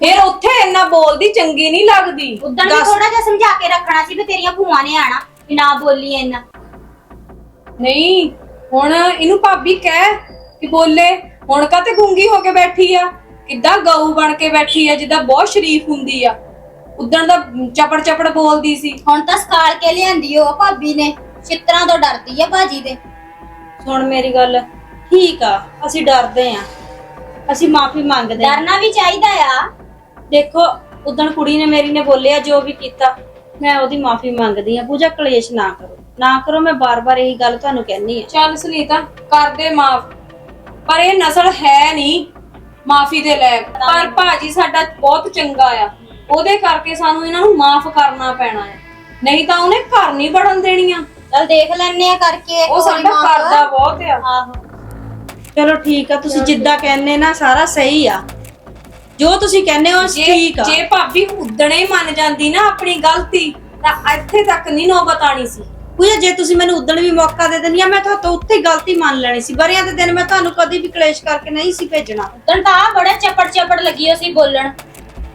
ਫਿਰ ਉੱਥੇ ਇੰਨਾ ਬੋਲਦੀ ਚੰਗੀ ਨਹੀਂ ਲੱਗਦੀ। ਉਦੋਂ ਥੋੜਾ ਜਿਹਾ ਸਮਝਾ ਕੇ ਰੱਖਣਾ ਸੀ ਵੀ ਤੇਰੀਆਂ ਭੂਆ ਨੇ ਆਣਾ ਵੀ ਨਾ ਬੋਲੀ ਇੰਨਾ। ਨਹੀਂ ਹੁਣ ਇਹਨੂੰ ਭਾਬੀ ਕਹਿ ਕਿ ਬੋਲੇ ਹੁਣ ਕਾ ਤੇ ਗੁੰਗੀ ਹੋ ਕੇ ਬੈਠੀ ਆ? ਕਿੱਦਾਂ ਗਊ ਬਣ ਕੇ ਬੈਠੀ ਆ ਜਿੱਦਾਂ ਬਹੁਤ ਸ਼ਰੀਫ ਹੁੰਦੀ ਆ। ਉਦਣ ਦਾ ਚਪੜ ਚਪੜ ਬੋਲਦੀ ਸੀ। ਹੁਣ ਤਾਂ ਸਕਾਲ ਕੇ ਲਿਆਂਦੀ ਉਹ ਭਾਬੀ ਨੇ ਚਿੱਤਰਾਂ ਤੋਂ ਡਰਦੀ ਆ ਬਾਜੀ ਦੇ। ਸੁਣ ਮੇਰੀ ਗੱਲ ਠੀਕ ਆ ਅਸੀਂ ਡਰਦੇ ਆ। ਅਸੀਂ ਮਾਫੀ ਮੰਗਦੇ ਆ। ਡਰਨਾ ਵੀ ਚਾਹੀਦਾ ਆ। ਦੇਖੋ ਉਦਣ ਕੁੜੀ ਨੇ ਮੇਰੀ ਨੇ ਬੋਲਿਆ ਜੋ ਵੀ ਕੀਤਾ ਮੈਂ ਉਹਦੀ ਮਾਫੀ ਮੰਗਦੀ ਆ ਪੂਜਾ ਕਲੇਸ਼ ਨਾ ਕਰੋ। ਨਾ ਕਰੋ ਮੈਂ ਬਾਰ-ਬਾਰ ਇਹੀ ਗੱਲ ਤੁਹਾਨੂੰ ਕਹਿਣੀ ਆ ਚੱਲ ਸੁਨੀਤਾ ਕਰ ਦੇ ਮਾਫ। ਪਰ ਇਹ ਨਸਲ ਹੈ ਨਹੀਂ ਮਾਫੀ ਦੇ ਲਾਇਕ। ਪਰ ਭਾਜੀ ਸਾਡਾ ਬਹੁਤ ਚੰਗਾ ਆ। ਉਹਦੇ ਕਰਕੇ ਸਾਨੂੰ ਇਹਨਾਂ ਨੂੰ ਮਾਫ ਕਰਨਾ ਪੈਣਾ ਹੈ ਨਹੀਂ ਤਾਂ ਉਹਨੇ ਘਰ ਨਹੀਂ ਵੜਨ ਦੇਣੀਆਂ। ਚਲ ਦੇਖ ਲੈਣੇ ਆ ਕਰਕੇ। ਉਹ ਸਾਡਾ। ਕਰਦਾ ਬਹੁਤ ਆ। ਆਹੋ। ਚਲੋ ਠੀਕ ਆ ਤੁਸੀਂ ਜਿੱਦਾਂ ਕਹਿੰਦੇ ਨਾ ਸਾਰਾ ਸਹੀ ਆ। ਜੋ ਤੁਸੀਂ ਕਹਿੰਦੇ ਹੋ ਜੇ ਠੀਕ ਆ। ਜੇ ਭਾਬੀ ਉਦਣੇ ਮੰਨ ਜਾਂਦੀ ਨਾ ਆਪਣੀ ਗਲਤੀ ਤਾਂ ਇੱਥੇ ਤੱਕ ਨਹੀਂ ਨੌਬਤ ਆਣੀ ਸੀ। ਪੂਜਾ ਜੇ ਤੁਸੀਂ ਮੈਨੂੰ ਉਦਣ ਵੀ ਮੌਕਾ ਦੇ ਦਿੰਦੀ ਆ ਮੈਂ ਤੁਹਾਤੋਂ ਉੱਥੇ ਹੀ ਗਲਤੀ ਮੰਨ ਲੈਣੀ ਸੀ। ਬਰਿਆਂ ਦੇ ਦਿਨ ਮੈਂ ਤੁਹਾਨੂੰ ਕਦੀ ਵੀ ਕਲੇਸ਼ ਕਰਕੇ ਨਹੀਂ ਸੀ ਭੇਜਣਾ। ਉਦੋਂ ਤਾਂ ਆਹ ਬੜਾ ਚੱਪੜ ਚੱਪੜ ਲੱਗੀ ਸੀ ਬੋਲਣ।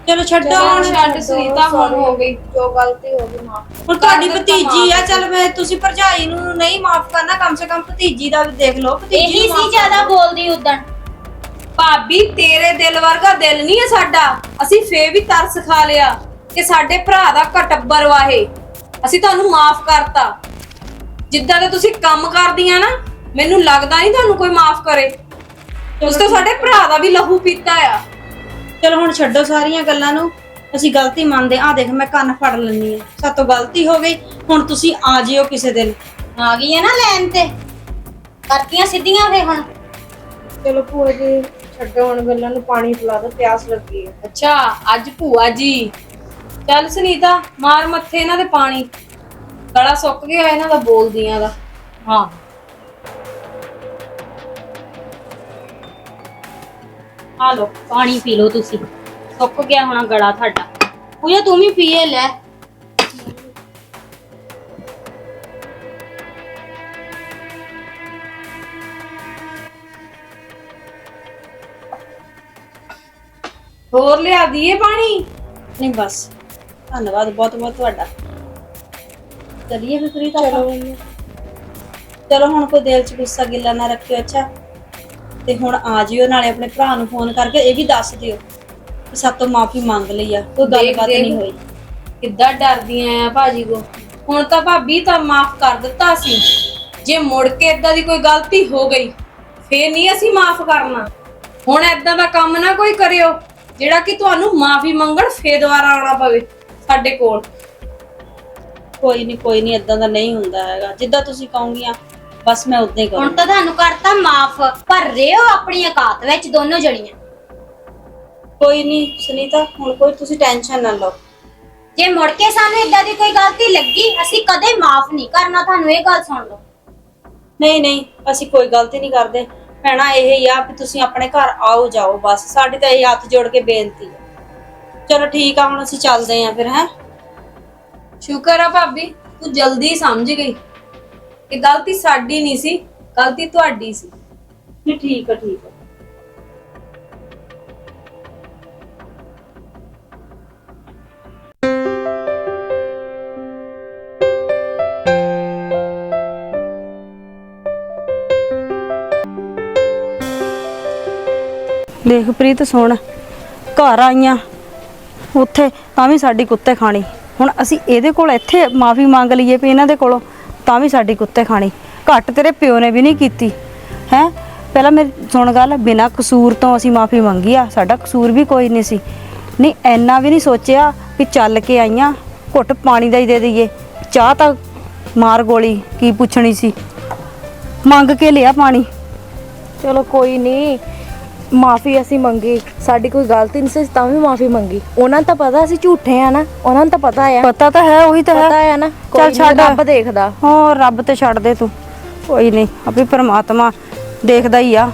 ਚਲੋ ਛੱਡੋ ਹੁਣ ਹੁਣ। ਛੱਡ ਸੁਨੀਤਾ ਹੁਣ ਹੋ ਗਈ। ਜੋ ਗਲਤੀ ਹੋ ਗਈ ਮਾਫ ਹੁਣ ਤੁਹਾਡੀ ਭਤੀਜੀ ਆ। ਚੱਲ ਮੈਂ ਤੁਸੀਂ ਭਰਜਾਈ ਨੂੰ ਨਹੀਂ ਮਾਫ ਕਰਨਾ ਕਮ ਸੇ ਕਮ ਭਤੀਜੀ ਦਾ ਵੀ ਦੇਖ ਲਓ। ਭਤੀਜੀ ਇਹੀ ਨੂੰ ਸੀ ਮਾਫ਼ ਜ਼ਿਆਦਾ ਬੋਲਦੀ ਉਦੋਂ ਭਾਬੀ ਤੇਰੇ ਦਿਲ ਵਰਗਾ ਦਿਲ ਨਹੀਂ ਹੈ ਸਾਡਾ। ਅਸੀਂ ਫੇ ਵੀ ਤਰਸ ਖਾ ਲਿਆ ਕਿ ਸਾਡੇ ਭਰਾ ਦਾ ਘਟੱਬਰ ਵਾਹੇ ਅਸੀਂ ਤੁਹਾਨੂੰ ਮਾਫ ਕਰਤਾ। ਜਿੱਦਾਂ ਦੇ ਤੁਸੀਂ ਕੰਮ ਕਰਦੀਆਂ ਨਾ ਮੈਨੂੰ ਲੱਗਦਾ ਨਹੀਂ ਤੁਹਾਨੂੰ ਕੋਈ ਮਾਫ ਕਰੇ। ਉਸ ਤੋਂ ਸਾਡੇ ਭਰਾ ਦਾ ਵੀ ਲਹੂ ਪੀਤਾ ਆ। ਚਲੋ ਹੁਣ ਛੱਡੋ ਸਾਰੀਆਂ ਗੱਲਾਂ ਨੂੰ। ਅਸੀਂ ਗਲਤੀ ਮੰਨਦੇ ਆ ਦੇਖ ਮੈਂ ਕੰਨ ਫੜ ਲੈਣੀ ਆ ਸਾਤੋਂ ਗਲਤੀ ਹੋ ਗਈ। ਹੁਣ ਤੁਸੀਂ ਆ ਜਿਓ ਕਿਸੇ ਦਿਨ। ਆ ਗਈ ਹੈ ਨਾ ਲੈਣ ਤੇ। ਕਰਤੀਆਂ ਸਿੱਧੀਆਂ ਫੇ ਹੁਣ। ਚਲੋ ਭੂਆ ਜੀ ਛੱਡੋ ਹੁਣ ਗੱਲਾਂ ਨੂੰ। ਪਾਣੀ ਪਿਲਾ ਦੋ ਪਿਆਸ ਲੱਗੀ ਹੈ ਅੱਛਾ ਅੱਜ ਭੂਆ ਜੀ। ਚੱਲ ਸੁਨੀਤਾ ਮਾਰ ਮੱਥੇ ਇਹਨਾਂ ਦੇ ਪਾਣੀ। ਗਲਾ ਸੁੱਕ ਗਿਆ ਇਹਨਾਂ ਦਾ ਬੋਲਦੀਆਂ ਦਾ। ਹਾਂ। ਆ ਲੋ ਪਾਣੀ ਪੀ ਲਓ ਤੁਸੀਂ। ਸੁੱਕ ਗਿਆ ਹੋਣਾ ਗਲਾ ਤੁਹਾਡਾ। ਪੂਜਾ ਤੂੰ ਵੀ ਪੀਏ ਲੈ। ਹੋਰ ਲਿਆ ਦੀਏ ਪਾਣੀ? ਨਹੀਂ ਬਸ। ਧੰਨਵਾਦ ਬਹੁਤ ਬਹੁਤ ਤੁਹਾਡਾ। ਚਲਿਏ ਫਿਰ ਪ੍ਰੀਤ ਆਪਾਂ ਚਲੋ ਹੁਣ ਕੋਈ ਦਿਲ ਚ ਗੁੱਸਾ ਗਿੱਲਾ ਨਾ ਰੱਖਿਓ ਅੱਛਾ? ਤੇ ਹੁਣ ਆ ਜਿਓ ਨਾਲੇ ਆਪਣੇ ਭਰਾ ਨੂੰ ਫੋਨ ਕਰਕੇ ਇਹ ਵੀ ਦੱਸ ਦਿਓ ਕਿ ਸਾਤੋਂ ਮਾਫੀ ਮੰਗ ਲਈ ਆ ਕੋਈ ਗੱਲਬਾਤ ਦੇਖ। ਨਹੀਂ ਹੋਈ। ਕਿੱਦਾਂ ਡਰਦੀਆਂ ਆ ਭਾਜੀ ਕੋ। ਹੁਣ ਤਾਂ ਭਾਬੀ ਤਾਂ ਮਾਫ ਕਰ ਦਿੱਤਾ ਸੀ। ਜੇ ਮੁੜ ਕੇ ਇਦਾਂ ਦੀ ਕੋਈ ਗਲਤੀ ਹੋ ਗਈ ਫੇਰ ਨਹੀਂ ਅਸੀਂ ਮਾਫ ਕਰਨਾ। ਹੁਣ ਇਦਾਂ ਦਾ ਕੰਮ ਨਾ ਕੋਈ ਕਰਿਓ ਜਿਹੜਾ ਕਿ ਤੁਹਾਨੂੰ ਮਾਫੀ ਮੰਗਣ ਫੇਰ ਦੁਬਾਰਾ ਆਉਣਾ ਪਵੇ ਸਾਡੇ ਕੋਲ। ਕੋਈ ਨਹੀਂ ਕੋਈ ਨਹੀਂ ਇਦਾਂ ਦਾ ਨਹੀਂ ਹੁੰਦਾ ਹੈਗਾ। ਜਿੱਦਾਂ ਤੁਸੀਂ ਕਹੋਗੀਆਂ ਬਸ ਮੈਂ ਉਦਾਂ ਹੀ ਹੁਣ ਤਾਂ ਤੁਹਾਨੂੰ ਕਰਤਾ ਮਾਫ ਪਰ ਰਿਓ ਆਪਣੀ ਔਕਾਤ ਵਿੱਚ ਦੋਨੋਂ ਜਣੀਆਂ। ਕੋਈ ਨਹੀਂ ਸੁਨੀਤਾ ਹੁਣ ਕੋਈ ਤੁਸੀਂ ਟੈਨਸ਼ਨ ਨਾ ਲਓ। ਜੇ ਮੁੜ ਕੇ ਸਾਨੂੰ ਇਦਾਂ ਦੀ ਕੋਈ ਗਲਤੀ ਲੱਗੀ ਅਸੀਂ ਕਦੇ ਮਾਫ ਨਹੀਂ ਕਰਨਾ ਤੁਹਾਨੂੰ ਇਹ ਗੱਲ ਸੁਣ ਲਓ। ਨਹੀਂ ਨਹੀਂ ਅਸੀਂ ਕੋਈ ਗਲਤੀ ਨਹੀਂ ਕਰਦੇ। ਭੈਣਾ ਇਹ ਹੀ ਆ ਵੀ ਤੁਸੀਂ ਆਪਣੇ ਘਰ ਆਓ ਜਾਓ ਬਸ। ਸਾਡੀ ਤਾਂ ਇਹ ਹੱਥ ਜੋੜ ਕੇ ਬੇਨਤੀ ਹੈ। ਚਲੋ ਠੀਕ ਆ ਹੁਣ ਅਸੀਂ ਚੱਲਦੇ ਆਂ ਫਿਰ ਹੈ? ਸ਼ੁਕਰ ਆ ਭਾਬੀ ਤੂੰ ਜਲਦੀ ਸਮਝ ਗਈ ਕਿ ਗਲਤੀ ਸਾਡੀ ਨਹੀਂ ਸੀ ਗਲਤੀ ਤੁਹਾਡੀ ਸੀ। ਨਹੀਂ ਠੀਕ ਆ ਠੀਕ ਆ। ਦੇਖ ਪ੍ਰੀਤ ਸੁਣ। ਘਰ ਆਈਆਂ। ਉੱਥੇ ਤਾਂ ਵੀ ਸਾਡੀ ਕੁੱਤੇ ਖਾਣੀ। ਹੁਣ ਅਸੀਂ ਇਹਦੇ ਕੋਲ ਇੱਥੇ ਮਾਫੀ ਮੰਗ ਲਈਏ ਵੀ ਇਹਨਾਂ ਦੇ ਕੋਲੋਂ, ਤਾਂ ਵੀ ਸਾਡੀ ਕੁੱਤੇ ਖਾਣੀ। ਘੱਟ ਤੇਰੇ ਪਿਓ ਨੇ ਵੀ ਨਹੀਂ ਕੀਤੀ, ਹੈ? ਪਹਿਲਾਂ ਮੇਰੀ ਸੁਣ ਗੱਲ, ਬਿਨਾਂ ਕਸੂਰ ਤੋਂ ਅਸੀਂ ਮਾਫੀ ਮੰਗੀ ਆ, ਸਾਡਾ ਕਸੂਰ ਵੀ ਕੋਈ ਨਹੀਂ ਸੀ। ਨਹੀਂ ਐਨਾ ਵੀ ਨਹੀਂ ਸੋਚਿਆ ਵੀ ਚੱਲ ਕੇ ਆਈਆਂ, ਘੁੱਟ ਪਾਣੀ ਦਾ ਹੀ ਦੇ ਦਈਏ। ਚਾਹ ਤਾਂ ਮਾਰ ਗੋਲੀ, ਕੀ ਪੁੱਛਣੀ ਸੀ? ਮੰਗ ਕੇ ਲਿਆ ਪਾਣੀ। ਚਲੋ ਕੋਈ ਨਹੀਂ ਮਾਫੀ ਅਸੀਂ ਮੰਗੀ ਸਾਡੀ ਕੋਈ ਗਲਤੀ ਨਹੀਂ ਸੀ ਤਾਂ ਵੀ ਮਾਫੀ ਮੰਗੀ। ਉਹਨਾਂ ਨੂੰ ਤਾਂ ਪਤਾ ਅਸੀਂ ਝੂਠੇ ਆ ਨਾ ਉਹਨਾਂ ਨੂੰ ਤਾਂ ਪਤਾ ਆ। ਪਤਾ ਤਾਂ ਹੈ ਉਹੀ ਤਾਂ ਪਤਾ ਹੈ ਆ ਨਾ ਚੱਲ ਛੱਡ। ਰੱਬ ਦੇਖਦਾ। ਹੋਰ ਰੱਬ ਤੇ ਛੱਡ ਦੇ ਤੂੰ। ਕੋਈ ਨਹੀਂ ਆਪੇ ਪਰਮਾਤਮਾ ਦੇਖਦਾ ਹੀ ਆ।